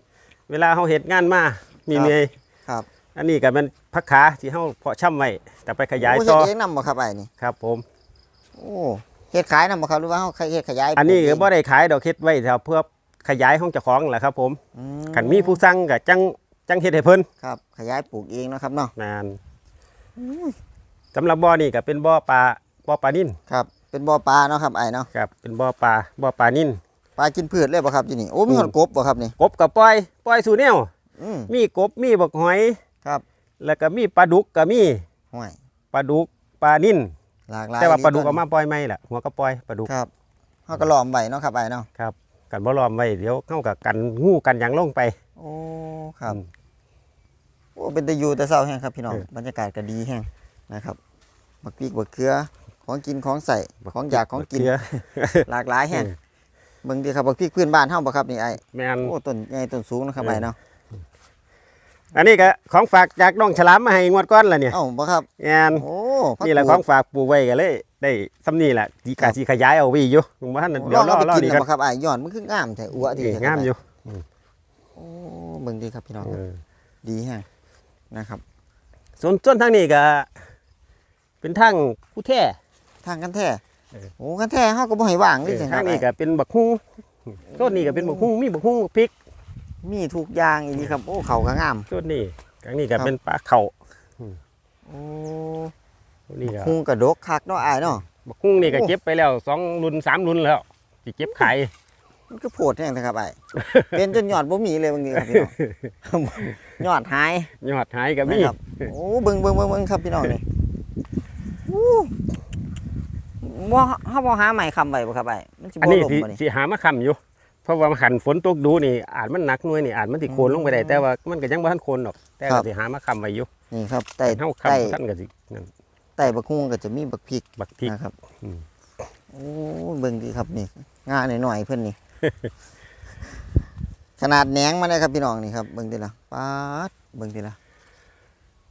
[SPEAKER 2] เวลาเฮาเฮ็ดงานมามี
[SPEAKER 1] ครับ
[SPEAKER 2] เมอย
[SPEAKER 1] ครับ
[SPEAKER 2] อันนี้ก็เป็นพักขาที่เฮาเพาะช่ำไว้แต่ไปขยาย
[SPEAKER 1] โอ้
[SPEAKER 2] ต่
[SPEAKER 1] เฮ็
[SPEAKER 2] อ
[SPEAKER 1] ดเองนำบ่ครับไอ้นี่
[SPEAKER 2] ครับผม
[SPEAKER 1] โอ้เฮ็ดขายนำบ่ครับหรือว่าเฮาเฮ็ดขยาย
[SPEAKER 2] อันนี้
[SPEAKER 1] ปลู
[SPEAKER 2] ก็
[SPEAKER 1] เง
[SPEAKER 2] บ่ได้ขายดอกเฮ็ดไว้แถวเพื่อขยายห้องเจ้าของแหละครับ ผม
[SPEAKER 1] อื
[SPEAKER 2] คันมีผู้สั่งก็จังจังเฮ็ดให้เพิ่น
[SPEAKER 1] ครับ ขยายปลูกเองเนาะครับเนาะ
[SPEAKER 2] นานสำหรับบ่อนี่ก็เป็นบ่อปลาบ่อปลานิ่น
[SPEAKER 1] ครับ เป็นบ่อปลาเนาะครับไอ้เนาะ
[SPEAKER 2] ครับ เป็นบ่อปลาบ่อปลานิ่น
[SPEAKER 1] ปลากินพืชเลยบ่ครับที่นี่โอ้มีหอดกบบ่ครับนี่
[SPEAKER 2] กบก็ปล่อยปล่อยสู่แนว
[SPEAKER 1] อืม
[SPEAKER 2] มีกบมีบักหอย
[SPEAKER 1] ครับ
[SPEAKER 2] แล้วก็มีปลาดุกก็มี
[SPEAKER 1] ห่วย
[SPEAKER 2] ปลาดุกปลานิ่น
[SPEAKER 1] หลากหลาย
[SPEAKER 2] แต่ว่าปลาดุก
[SPEAKER 1] ดี
[SPEAKER 2] เอามาปล่อยไม่ล่ะหัวก็ปล่อยปลาดุก
[SPEAKER 1] ครับเฮาก็ล้อมไว้เนาะครับไอ้เนาะ
[SPEAKER 2] ครับกันบ่ล้อมไว้เดี๋ยวเข้ากับกันงูกันหยังลงไป
[SPEAKER 1] โอ้ครับ
[SPEAKER 2] อืม
[SPEAKER 1] โอ้เป็นตะยูแต่เศร้าแห้งครับพี่น้อง
[SPEAKER 2] เออ
[SPEAKER 1] บรรยากาศก็ดีแห้งนะครับบักพริกบักเกลือของกินของใส่ของอยากของกิน
[SPEAKER 2] เกลื
[SPEAKER 1] หลากหลายแห้ง
[SPEAKER 2] เออ
[SPEAKER 1] เบิ่งดีครับบักพริกพื้นบ้านเฮาบ่ครับนี่ไอ้
[SPEAKER 2] แม่น
[SPEAKER 1] โอ้ต้นใหญ่ต้นสูงนะครับ
[SPEAKER 2] เออ
[SPEAKER 1] ไอ้เนาะ
[SPEAKER 2] อันนี้ก็ของฝากจากน้องฉลามมาให้งวดก้อนล่ะเนี่ย
[SPEAKER 1] เอ้าบ่ครับ
[SPEAKER 2] แม่น
[SPEAKER 1] โอ้ผัก
[SPEAKER 2] นี่แหละ
[SPEAKER 1] กู
[SPEAKER 2] ข
[SPEAKER 1] ด
[SPEAKER 2] องฝากปลูกไว้ก็เลย ได้ซ้ำนี่แหละที่
[SPEAKER 1] ครั
[SPEAKER 2] กา
[SPEAKER 1] บ
[SPEAKER 2] สีขยายเอาไว้อยู่ลุงบ้าน
[SPEAKER 1] โอ้
[SPEAKER 2] เดี๋ยวรอ
[SPEAKER 1] ลง
[SPEAKER 2] รอ
[SPEAKER 1] เอาไปกิน
[SPEAKER 2] ดี
[SPEAKER 1] แล้ว
[SPEAKER 2] กัน
[SPEAKER 1] บ่ครับไอ้ยอดมันคืองามแต่อัวดี
[SPEAKER 2] นี่
[SPEAKER 1] แท้
[SPEAKER 2] งามอยู่
[SPEAKER 1] โอ้เบิ่งดีครับพี่น้อง
[SPEAKER 2] เออ
[SPEAKER 1] ดีแห้งนะครับ
[SPEAKER 2] ส่วนส่วนทางนี้ก็เป็นทางผู้แท้
[SPEAKER 1] ทางกันแท้
[SPEAKER 2] เออ
[SPEAKER 1] โอ้กันแท้เฮาก็บ่ให้ว่างนี่จังค
[SPEAKER 2] ทา
[SPEAKER 1] รับ
[SPEAKER 2] งนี้ก็เป็นบักฮุ้งต้นนี้ก็เป็นบักฮุ้งมีบักฮุ้งบักพริก
[SPEAKER 1] มีทุกอย่างอีหลีครับ โอ้เขาก็งาม
[SPEAKER 2] ต้นนี้ทางนี้ก็
[SPEAKER 1] ครับ
[SPEAKER 2] เป็นปลาเข่า
[SPEAKER 1] โอ้
[SPEAKER 2] ต้นนี้ก็
[SPEAKER 1] คุงกระดกคักเนาะไอ้เนาะ
[SPEAKER 2] บักฮุ้งนี่ก็
[SPEAKER 1] โอ้
[SPEAKER 2] เก็บไปแล้วสองรุ่นสามรุ่นแล้วที่เก็บขาย
[SPEAKER 1] มันก็โพดแห้งนะครับไอ้เป็นจนยอดบ่มีเลยบางทีครับพี่น้องยอดหาย
[SPEAKER 2] ยอดหายก็มี
[SPEAKER 1] นะครับโอ้เบิ่งเบิ่งเบิ่งเบิ่งครับพี่น้องนี่โอ้บ่เฮาบ่หาใหม่คำไว้บ่ครับไอ้มันสิ
[SPEAKER 2] อัน
[SPEAKER 1] บ่
[SPEAKER 2] นี้
[SPEAKER 1] ล่ม
[SPEAKER 2] สิ
[SPEAKER 1] บ่นี่
[SPEAKER 2] สิหามาค้ำอยู่ เพราะว่าขันฝนตกดูนี่อาจมันหนักหน่วยนี่อาจมันสิโคนลงไปได้แต่ว่ามันก็ยังบ่ทันโคนหรอก แต่
[SPEAKER 1] ครั
[SPEAKER 2] ก็
[SPEAKER 1] บ
[SPEAKER 2] สิหามาค้ำไว้อยู่
[SPEAKER 1] นี่ครับใต้
[SPEAKER 2] เฮา
[SPEAKER 1] ใต้
[SPEAKER 2] ค้ำท่านก็สินั่น
[SPEAKER 1] ใต้บักฮุงก็จะมีบักพริก
[SPEAKER 2] บักพริก
[SPEAKER 1] นะครับ
[SPEAKER 2] อืม
[SPEAKER 1] โอ้เบิ่งดีครับนี่งาหน่อยๆเพิ่นนี่ ขนาดแหนงมาเลยครับพี่น้องนี่ครับเบิ่งดีละป๊าดเบิ่งดีละ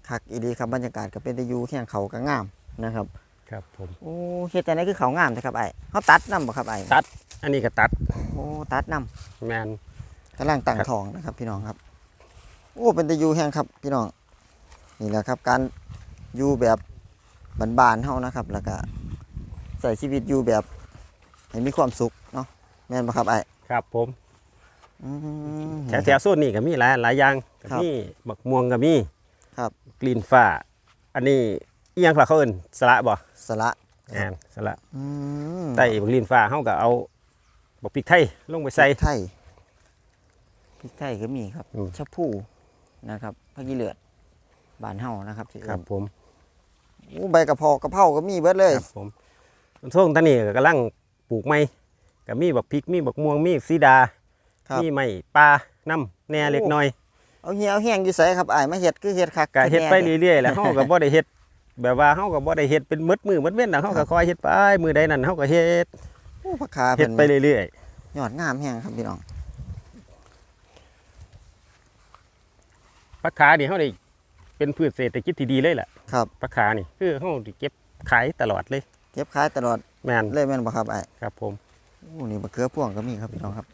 [SPEAKER 1] คักอีดีครับบรรยากาศก็เป็นตะยูแข้งเขาก็งามนะครับ
[SPEAKER 2] ครับผม
[SPEAKER 1] โอ้เฮ็ดแต่ไหนคือเขางามแต่ครับไอ้เขาตัดน้ำบ่ครับไอ้
[SPEAKER 2] ตัด อันนี้ก็ตัด
[SPEAKER 1] โอ้ตัดน้
[SPEAKER 2] แมนำ
[SPEAKER 1] กำลังตั้ง
[SPEAKER 2] ครับ
[SPEAKER 1] ทองนะครับ พี่น้องครับ โอ้เป็นตะยูแห้งครับพี่น้องนี่แหละครับการอยู่แบบบ้านๆเฮานะครับ แล้วก็ใส่ชีวิตอยู่แบบให้มีความสุขเนาะแม่นบ่ครับไอ้
[SPEAKER 2] ครับผม
[SPEAKER 1] อืม
[SPEAKER 2] แถวแถวโซนนี่ก็มีหลายหลายอย่างก็
[SPEAKER 1] ครับ
[SPEAKER 2] มีบักม่วงก็มี
[SPEAKER 1] ครับ
[SPEAKER 2] กลีนฟ้า อันนี้ อีหยังฝากเขาเอิ้นสละบ่
[SPEAKER 1] สละ
[SPEAKER 2] แมนสละ
[SPEAKER 1] อืม
[SPEAKER 2] ใต้บักกลีนฟ้าเฮาก็เอาบักพริกไทยลงไปใส่
[SPEAKER 1] พริกไทยพริกไทยก็มีครับ
[SPEAKER 2] อืม
[SPEAKER 1] ชะพูนะครับผักยีเหลือดบานเฮานะครับที่
[SPEAKER 2] ครับผม
[SPEAKER 1] โอ้ใบกระเพรากระเพราก็มีเบิดเลย
[SPEAKER 2] ครับผมช่วงตอนนี้ก็กำลังปลูกไม้ก็มีบักพริกมีบักม่วงมีซีดา
[SPEAKER 1] ครับ
[SPEAKER 2] มีไม้ปลาน้ำแหน่เล็กน้อย
[SPEAKER 1] เอาเหี่ยวเอาแห้งอยู่ใส่ครับอ้ายมาเฮ็ดคือเฮ็ดคัก
[SPEAKER 2] ก็เฮ็ดไป
[SPEAKER 1] คือแน่
[SPEAKER 2] เรื่อยๆแหล้วเฮาก็บ่ได้เฮ็ด แบบว่าเฮาก็บ่ได้เฮ็ดเป็นมืดมือมืดเว้นน่ะเฮาก็คอยเฮ็ดไปมือใดนั้นเฮาก็เฮ็ด
[SPEAKER 1] โอ้ผักขา
[SPEAKER 2] เฮ็
[SPEAKER 1] เพิ่
[SPEAKER 2] ด
[SPEAKER 1] น
[SPEAKER 2] ไปเรื่อย
[SPEAKER 1] ยอดงามแห้งครับพี่น้อง
[SPEAKER 2] ๆผักขานี่เฮาได้เป็นพืชเศรษฐกิจที่ดีเลยแหละ
[SPEAKER 1] ครับ
[SPEAKER 2] ผักขานี่คือเฮาได้เก็บขายตลอดเลย
[SPEAKER 1] เก็บขายตลอด
[SPEAKER 2] แม่น
[SPEAKER 1] เลยแม่นบ่ครับอ้าย
[SPEAKER 2] ครับ ผม
[SPEAKER 1] โอ้นี่มะเขือพ่วงก็มีครับพี่น้องครับ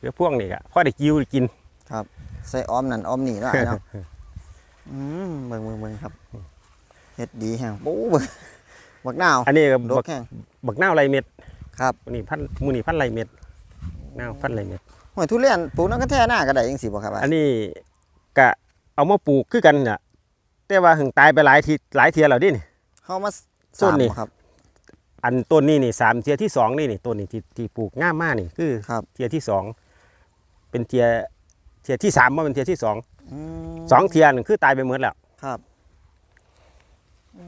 [SPEAKER 2] เรือพวกนี่ก็พอได้กิวได้กิน
[SPEAKER 1] ใส่อ้อมนั่นอ้อมนี่เนาะอ้ายเนาะอืมเบิ่งเบิ่งเบิ่งครับ เฮ็ดดีแห้งปูเบิ่งบักนาว
[SPEAKER 2] อันนี้ก็
[SPEAKER 1] ด
[SPEAKER 2] บั
[SPEAKER 1] ก
[SPEAKER 2] ก
[SPEAKER 1] แห้ง
[SPEAKER 2] บักนาวไรเม็ด
[SPEAKER 1] ครับ
[SPEAKER 2] มื้อนี้พันมื้อนี้พันไรเม็ดนาวพันไรเม็ด
[SPEAKER 1] หอยทุเรียนปลูกน้ำกระแท่หน้าก็ได้จังซี่บ่ครับอ้าย
[SPEAKER 2] อันนี้กะเอามาปลูกคือกันน่ะแต่ว่าหึงตายไปหลายทีหลายเทียแล้วดินี่
[SPEAKER 1] เฮามา
[SPEAKER 2] ต้นนี่
[SPEAKER 1] สามบ่ครับ
[SPEAKER 2] อันต้นนี้นี่สามเทียที่สองนี่นี่ต้นนี้ที่ที่ปลูกง่ามมากนี่คือ
[SPEAKER 1] ครับ
[SPEAKER 2] เทียที่สองเป็นเทียเทียที่สามว่าเป็นเทียที่สอง
[SPEAKER 1] อืม
[SPEAKER 2] สองเทียนึงคือตายไปหมดแล้ว
[SPEAKER 1] ครับ โอ้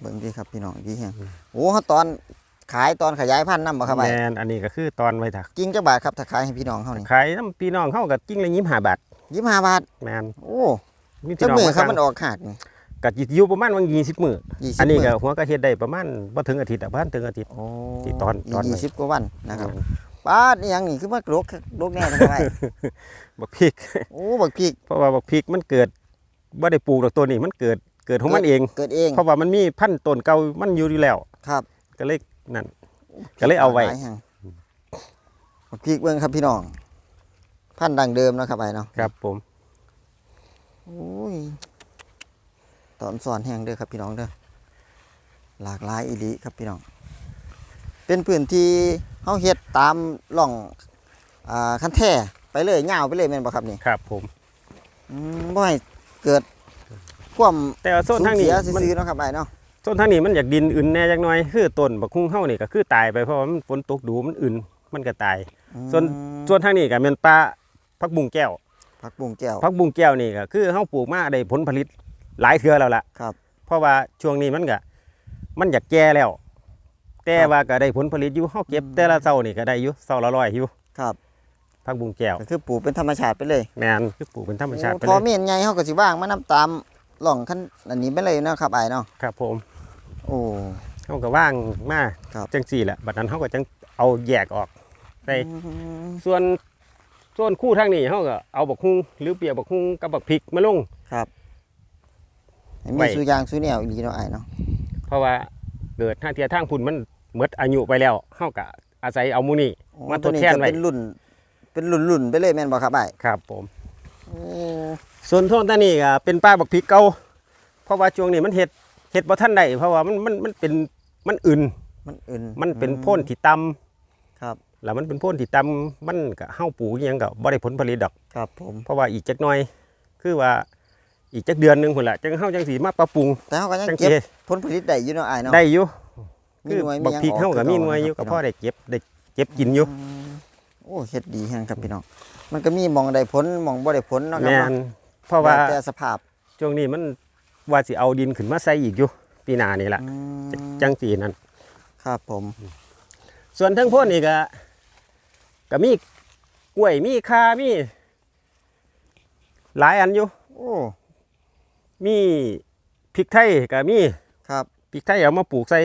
[SPEAKER 1] เบิ่งดีครับพี่น้องดีแฮงโอ้เฮาตอนขายตอนขยายพันธุ์นำบ่ครับ
[SPEAKER 2] แม
[SPEAKER 1] อ้าย
[SPEAKER 2] นอันนี้ก็คือตอนไว้ถัก
[SPEAKER 1] กิ่งจักบาทครับถ้าขายให้พี่น้องเฮานี่
[SPEAKER 2] ขายน้ำพี่น้องเข้ากับจิ้งละยิ้มหาบาท
[SPEAKER 1] 25บาท
[SPEAKER 2] แมน
[SPEAKER 1] โอ้
[SPEAKER 2] มี
[SPEAKER 1] จั
[SPEAKER 2] พี่
[SPEAKER 1] ก
[SPEAKER 2] น้อง
[SPEAKER 1] มือ
[SPEAKER 2] มา
[SPEAKER 1] ครับ
[SPEAKER 2] สั่ง
[SPEAKER 1] มันออกหากนี่
[SPEAKER 2] ก็จิอยู่ประมาณวันยี่สิบมื้อ
[SPEAKER 1] 20
[SPEAKER 2] อันนี้
[SPEAKER 1] มื้
[SPEAKER 2] ก็หัวก็เฮ็ดได้ประมาณบ่ถึงอาทิตย์อะบ่ทันถึงอาทิตย์
[SPEAKER 1] โอ้
[SPEAKER 2] ที่ตอนตอน
[SPEAKER 1] ยี่
[SPEAKER 2] ไหน
[SPEAKER 1] สิบกว่าวันนะครับปาดอีหยังนี่คือมากรกรกแน่นะครับไอ้
[SPEAKER 2] บักพริก
[SPEAKER 1] โอ้บักพริก
[SPEAKER 2] เพราะว่าบักพริกมันเกิดบ่ได้ปลูกดอกตัวนี้มันเกิด เกิดของมันเอง
[SPEAKER 1] เกิดเอง
[SPEAKER 2] เพราะว่ามันมีพันธุ์ต้นเก่ามันอยู่อยู่แล้ว
[SPEAKER 1] ครับ
[SPEAKER 2] ก็เลยนั่นก็เลยเอาไว้
[SPEAKER 1] หลแห่งบักพริกเบิ่งครับพี่น้อง พันธุ์ดังเดิมเนาะครับไอ้เนาะ
[SPEAKER 2] ครับ ผม
[SPEAKER 1] โอ้ยตอนสอนแห้งเด้อครับพี่น้องเด้อหลากหลายอีหลีครับพี่น้อง เป็นพื้นที่เฮาเฮ็ดตามร่องอ่าคันแท่ไปเลยยาวไปเลยแม่นบ่ครับนี่
[SPEAKER 2] ครับ ผม
[SPEAKER 1] อืมบ่ให้เกิด ความ
[SPEAKER 2] แต่ว่าโซน
[SPEAKER 1] สูญ
[SPEAKER 2] ทางนี้
[SPEAKER 1] เสีย
[SPEAKER 2] มัน
[SPEAKER 1] ซื่อๆเนาะครับไอ้เนาะ
[SPEAKER 2] โซนทางนี้มันอยากดินอื่นแน่จักหน่อย คือต้นบักคุ้งเฮานี่ก็คือตายไปเพราะว่ามันฝนตกดูมันอื่นมันก็ตาย ส่วน
[SPEAKER 1] อืม
[SPEAKER 2] ส่วนทางนี้ก็เป็นปลาพักบุงแก้ว
[SPEAKER 1] ผักบุ้งแก้ว
[SPEAKER 2] พักบุงแก้วนี่ก็คือเฮาปลูกมาได้ผลผลิตหลายเทื่อแล้วล่ะ
[SPEAKER 1] ครับ
[SPEAKER 2] เพราะว่าช่วงนี้มันก็มันอยากแก่แล้ว แต่
[SPEAKER 1] ครับ
[SPEAKER 2] ว่าก็ได้ผลผลิตอยู่เฮาเก็บแต่ละเช้านี่ก็ได้อยู่เช้าละร้อยอยู่
[SPEAKER 1] ครับ
[SPEAKER 2] พักบุงแก้ว
[SPEAKER 1] ก็คือปลูกเป็นธรรมชาติไปเลย
[SPEAKER 2] แม่นคือปลูกเป็นธรรมชาติไป
[SPEAKER 1] โอ้พอ
[SPEAKER 2] เลย
[SPEAKER 1] เมียนใหญ่เฮาก็สิว่างมานํตามห ล่องคันอันนี้ไปเลยเนาะครับไอ้เนาะ
[SPEAKER 2] ครับผม
[SPEAKER 1] โอ้
[SPEAKER 2] เฮาก็ว่างมา
[SPEAKER 1] ครับ
[SPEAKER 2] จังซี่แหละบัดนั้นเฮาก็จังเอาแยกออกได้
[SPEAKER 1] อืม
[SPEAKER 2] ส่วนส่วนคู่ทางนี้เฮาก็เอาบักฮุ้งหรือเปียกบักฮุ้งกับบักพริกมาลง
[SPEAKER 1] ครับให้
[SPEAKER 2] ไว้
[SPEAKER 1] มีสุยางสุแนวอีหลีเนาะไอ้เนาะ
[SPEAKER 2] เพราะว่าเกิดทางเทียทางพุ่นมันหมดอายุไปแล้วเฮาก็อาศัยเอาหมูนี่
[SPEAKER 1] โอ้
[SPEAKER 2] มาทด
[SPEAKER 1] ว
[SPEAKER 2] แทนไว้
[SPEAKER 1] จะเป็นรุ่น เป็นรุ่นๆไปเลยแม่นบ่ครับไอ้
[SPEAKER 2] ครับผม
[SPEAKER 1] โอ้
[SPEAKER 2] ส่วนท่อนทางนี้ก็เป็นป้าบักพริกเก่าเพราะว่าช่วงนี้มันเฮ็ดเฮ็ดบ่ทันได้เพราะว่ามันมันมันเป็นมันอื่น
[SPEAKER 1] มันอื่น
[SPEAKER 2] มันเป็นโพ่นที่ต่ำ
[SPEAKER 1] ครับ
[SPEAKER 2] แล้วมันเป็นโพ่นที่ต่ำมันก็เฮาปลูกอิหยังก็บ่ได้ผลผลิตดอก
[SPEAKER 1] ครับผม
[SPEAKER 2] เพราะว่าอีกจักหน่อย คือว่าอีกจักเดือนหนึงพุ่นล่ะจังเฮาจังสิมาปรับปรุง
[SPEAKER 1] แต่เฮาก็ยัง
[SPEAKER 2] จัง
[SPEAKER 1] เก็บ
[SPEAKER 2] สิ
[SPEAKER 1] ผลผลิตได้อยู่เนาะไอ้เนาะ
[SPEAKER 2] ได้อยู่
[SPEAKER 1] มี
[SPEAKER 2] คือ
[SPEAKER 1] หน่วยมี
[SPEAKER 2] บัก
[SPEAKER 1] หยัง
[SPEAKER 2] พริก
[SPEAKER 1] ออก
[SPEAKER 2] เฮาก็มี
[SPEAKER 1] คือ
[SPEAKER 2] หน่วยอยู่
[SPEAKER 1] เก่า
[SPEAKER 2] ก็พอได้เก็บได้เก็บกินอยู่
[SPEAKER 1] อืมโอ้เฮ็ดดีแฮงครับพี่น้องมันก็มีหมองได้ผลหมองบ่ได้ผลเนาะครั
[SPEAKER 2] แม่
[SPEAKER 1] เนาะ
[SPEAKER 2] น เพราะว่า
[SPEAKER 1] แล้วแต่สภาพ
[SPEAKER 2] ช่วงนี้มันว่าสิเอาดินขึ้นมาใส่อีกอยู่ปีหน้านี่ล่ะ
[SPEAKER 1] อืม
[SPEAKER 2] จังสีนั่น
[SPEAKER 1] ครับผม
[SPEAKER 2] ส่วนทั้งโพ่นนี่ก็ก็มีกล้วยมีคามี หลายอันอยู่
[SPEAKER 1] โอ้
[SPEAKER 2] มีพริกไทยก็มี
[SPEAKER 1] ครับ
[SPEAKER 2] พริกไทยเอามาปลูกใส่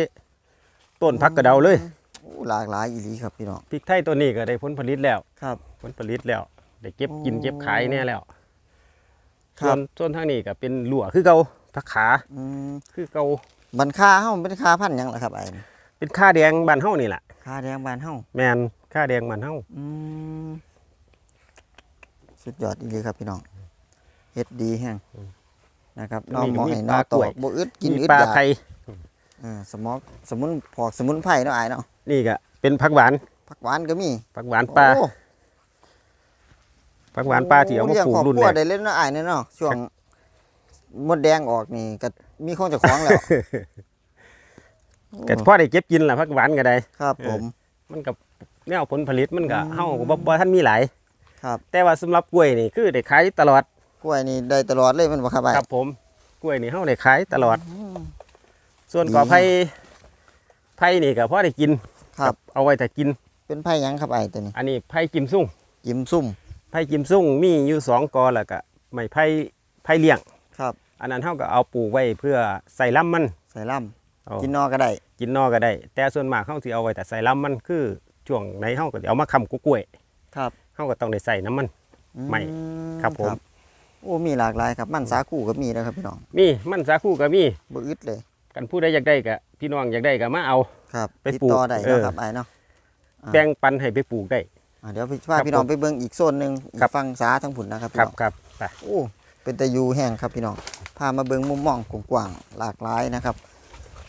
[SPEAKER 2] ต้นพักกระเดาเลย
[SPEAKER 1] โอ้หลากหลายอีหลีครับพี่น้อง
[SPEAKER 2] พริกไทยตัวนี้ก็ได้ผลผลิตแล้ว
[SPEAKER 1] ครับ
[SPEAKER 2] ผลผลิตแล้วได้เก็บกิน
[SPEAKER 1] โอ้
[SPEAKER 2] เก็บขายแน่แล้ว
[SPEAKER 1] ครั
[SPEAKER 2] ส่ว
[SPEAKER 1] บ
[SPEAKER 2] นส่วนทางนี้ก็เป็นหลัวคือเก่าผักขา
[SPEAKER 1] อืม
[SPEAKER 2] คือเก่า
[SPEAKER 1] บันคาเฮาเป็นคาพันธุ์หยังล่ะครับไอ้นี่
[SPEAKER 2] เป็นค่าแดงบ้านเฮานี่แหละ
[SPEAKER 1] คาแดงบ้านเฮา
[SPEAKER 2] แมนค่าแดงบ้านเฮา
[SPEAKER 1] อืมสุดยอดอีหลีครับพี่น้องเฮ็ดดีแฮงนะครับน้องหมอให้น้องตอกบ่อึดกิน
[SPEAKER 2] มี
[SPEAKER 1] อึด
[SPEAKER 2] ปลา
[SPEAKER 1] อยาก
[SPEAKER 2] ไทย
[SPEAKER 1] เออสมอกสมุนพอกสมุนไพรเนาะไอ้เนาะ
[SPEAKER 2] นี่ก็เป็นผักหวาน
[SPEAKER 1] ผักหวานก็มี
[SPEAKER 2] ผักหวานปลา
[SPEAKER 1] โอ้
[SPEAKER 2] ผักหวานปลาที่เอามา
[SPEAKER 1] ลี้ยง
[SPEAKER 2] ปลูก
[SPEAKER 1] ครอบ
[SPEAKER 2] รุ่น
[SPEAKER 1] ครัว
[SPEAKER 2] แรก
[SPEAKER 1] ได้เล่นเนาะไอ้เนี่ยเนาะช่วงมดแดงออกนี่ก็มีของเจ้าของแล้ว
[SPEAKER 2] ก็พอได้เก็บกินล่ะผักหวานก็ได้
[SPEAKER 1] ครับ ผม
[SPEAKER 2] มันกับแนวผลผลิตมันก็
[SPEAKER 1] อืม
[SPEAKER 2] เฮาก็บ่บ่ทันมีหลาย
[SPEAKER 1] ครับ
[SPEAKER 2] แต่ว่าสำหรับกล้วยนี่คือได้ขายตลอด
[SPEAKER 1] กล้วยนี่ได้ตลอดเลยแมันบ่ครับไอ้
[SPEAKER 2] ครับผมกล้วยนี่เฮาได้ขายตลอด
[SPEAKER 1] อืม
[SPEAKER 2] ส่วน
[SPEAKER 1] ดี
[SPEAKER 2] กอไผ่ไผ่นี่ก็พอได้กิน
[SPEAKER 1] ครับ
[SPEAKER 2] เอาไว้แต่กิน
[SPEAKER 1] เป็นไผ่หยังครับไอ้ตัวนี้
[SPEAKER 2] อันนี้ไผ่กิมซุ่ง
[SPEAKER 1] จิ้มซุ่ม
[SPEAKER 2] ไผ่กิมซุ่งมีอยู่สองกอแล้วก็ไม้ไผ่ไผ่เลี้ยง
[SPEAKER 1] ครับ
[SPEAKER 2] อันนั้นเฮาก็เอาปลูกไว้เพื่อใส่ลำมัน
[SPEAKER 1] ใส่ล่
[SPEAKER 2] เอาำ
[SPEAKER 1] กินนอก็ได้
[SPEAKER 2] กินนอกก็ได้ แต่ส่วนมากเฮาสิเอาไว้แต่ใส่ลำมันคือช่วงไหนเฮาก็สิเอามาค้ำกล้วย
[SPEAKER 1] ครับ
[SPEAKER 2] เฮาก็ต้องได้ใส่น้ำมัน
[SPEAKER 1] อื
[SPEAKER 2] ไม่ครับผม
[SPEAKER 1] โอ้มีหลากหลายครับมันสาคูก็มีนะครับพี่น้อง
[SPEAKER 2] มีมันสาคูก็มี
[SPEAKER 1] บ่อึดเลย
[SPEAKER 2] กันผู้ใดอยากได้ก็พี่น้องอยากได้ก็มาเอา
[SPEAKER 1] ครับ
[SPEAKER 2] ไป
[SPEAKER 1] ติด
[SPEAKER 2] ปลูก
[SPEAKER 1] ต่อได้
[SPEAKER 2] เอ
[SPEAKER 1] เนาะ
[SPEAKER 2] อ
[SPEAKER 1] ครับไอ้เนาะ อ่า
[SPEAKER 2] แบ่งปันให้ไปปลูกได้
[SPEAKER 1] อ่า เดี๋ยวพี่พา
[SPEAKER 2] ครับ
[SPEAKER 1] พี่น้อง
[SPEAKER 2] ผม
[SPEAKER 1] ไปเบิ่งอีกโซนหนึงอีก
[SPEAKER 2] ครับ
[SPEAKER 1] ฝั่งสาทั้งผุนนะครับพี่
[SPEAKER 2] ครับ
[SPEAKER 1] น้อง
[SPEAKER 2] ครับไป
[SPEAKER 1] โอ้เป็นตะยูแห้งครับพี่น้องพามาเบิ่งมุมมองกว้างๆหลากหลายนะครับ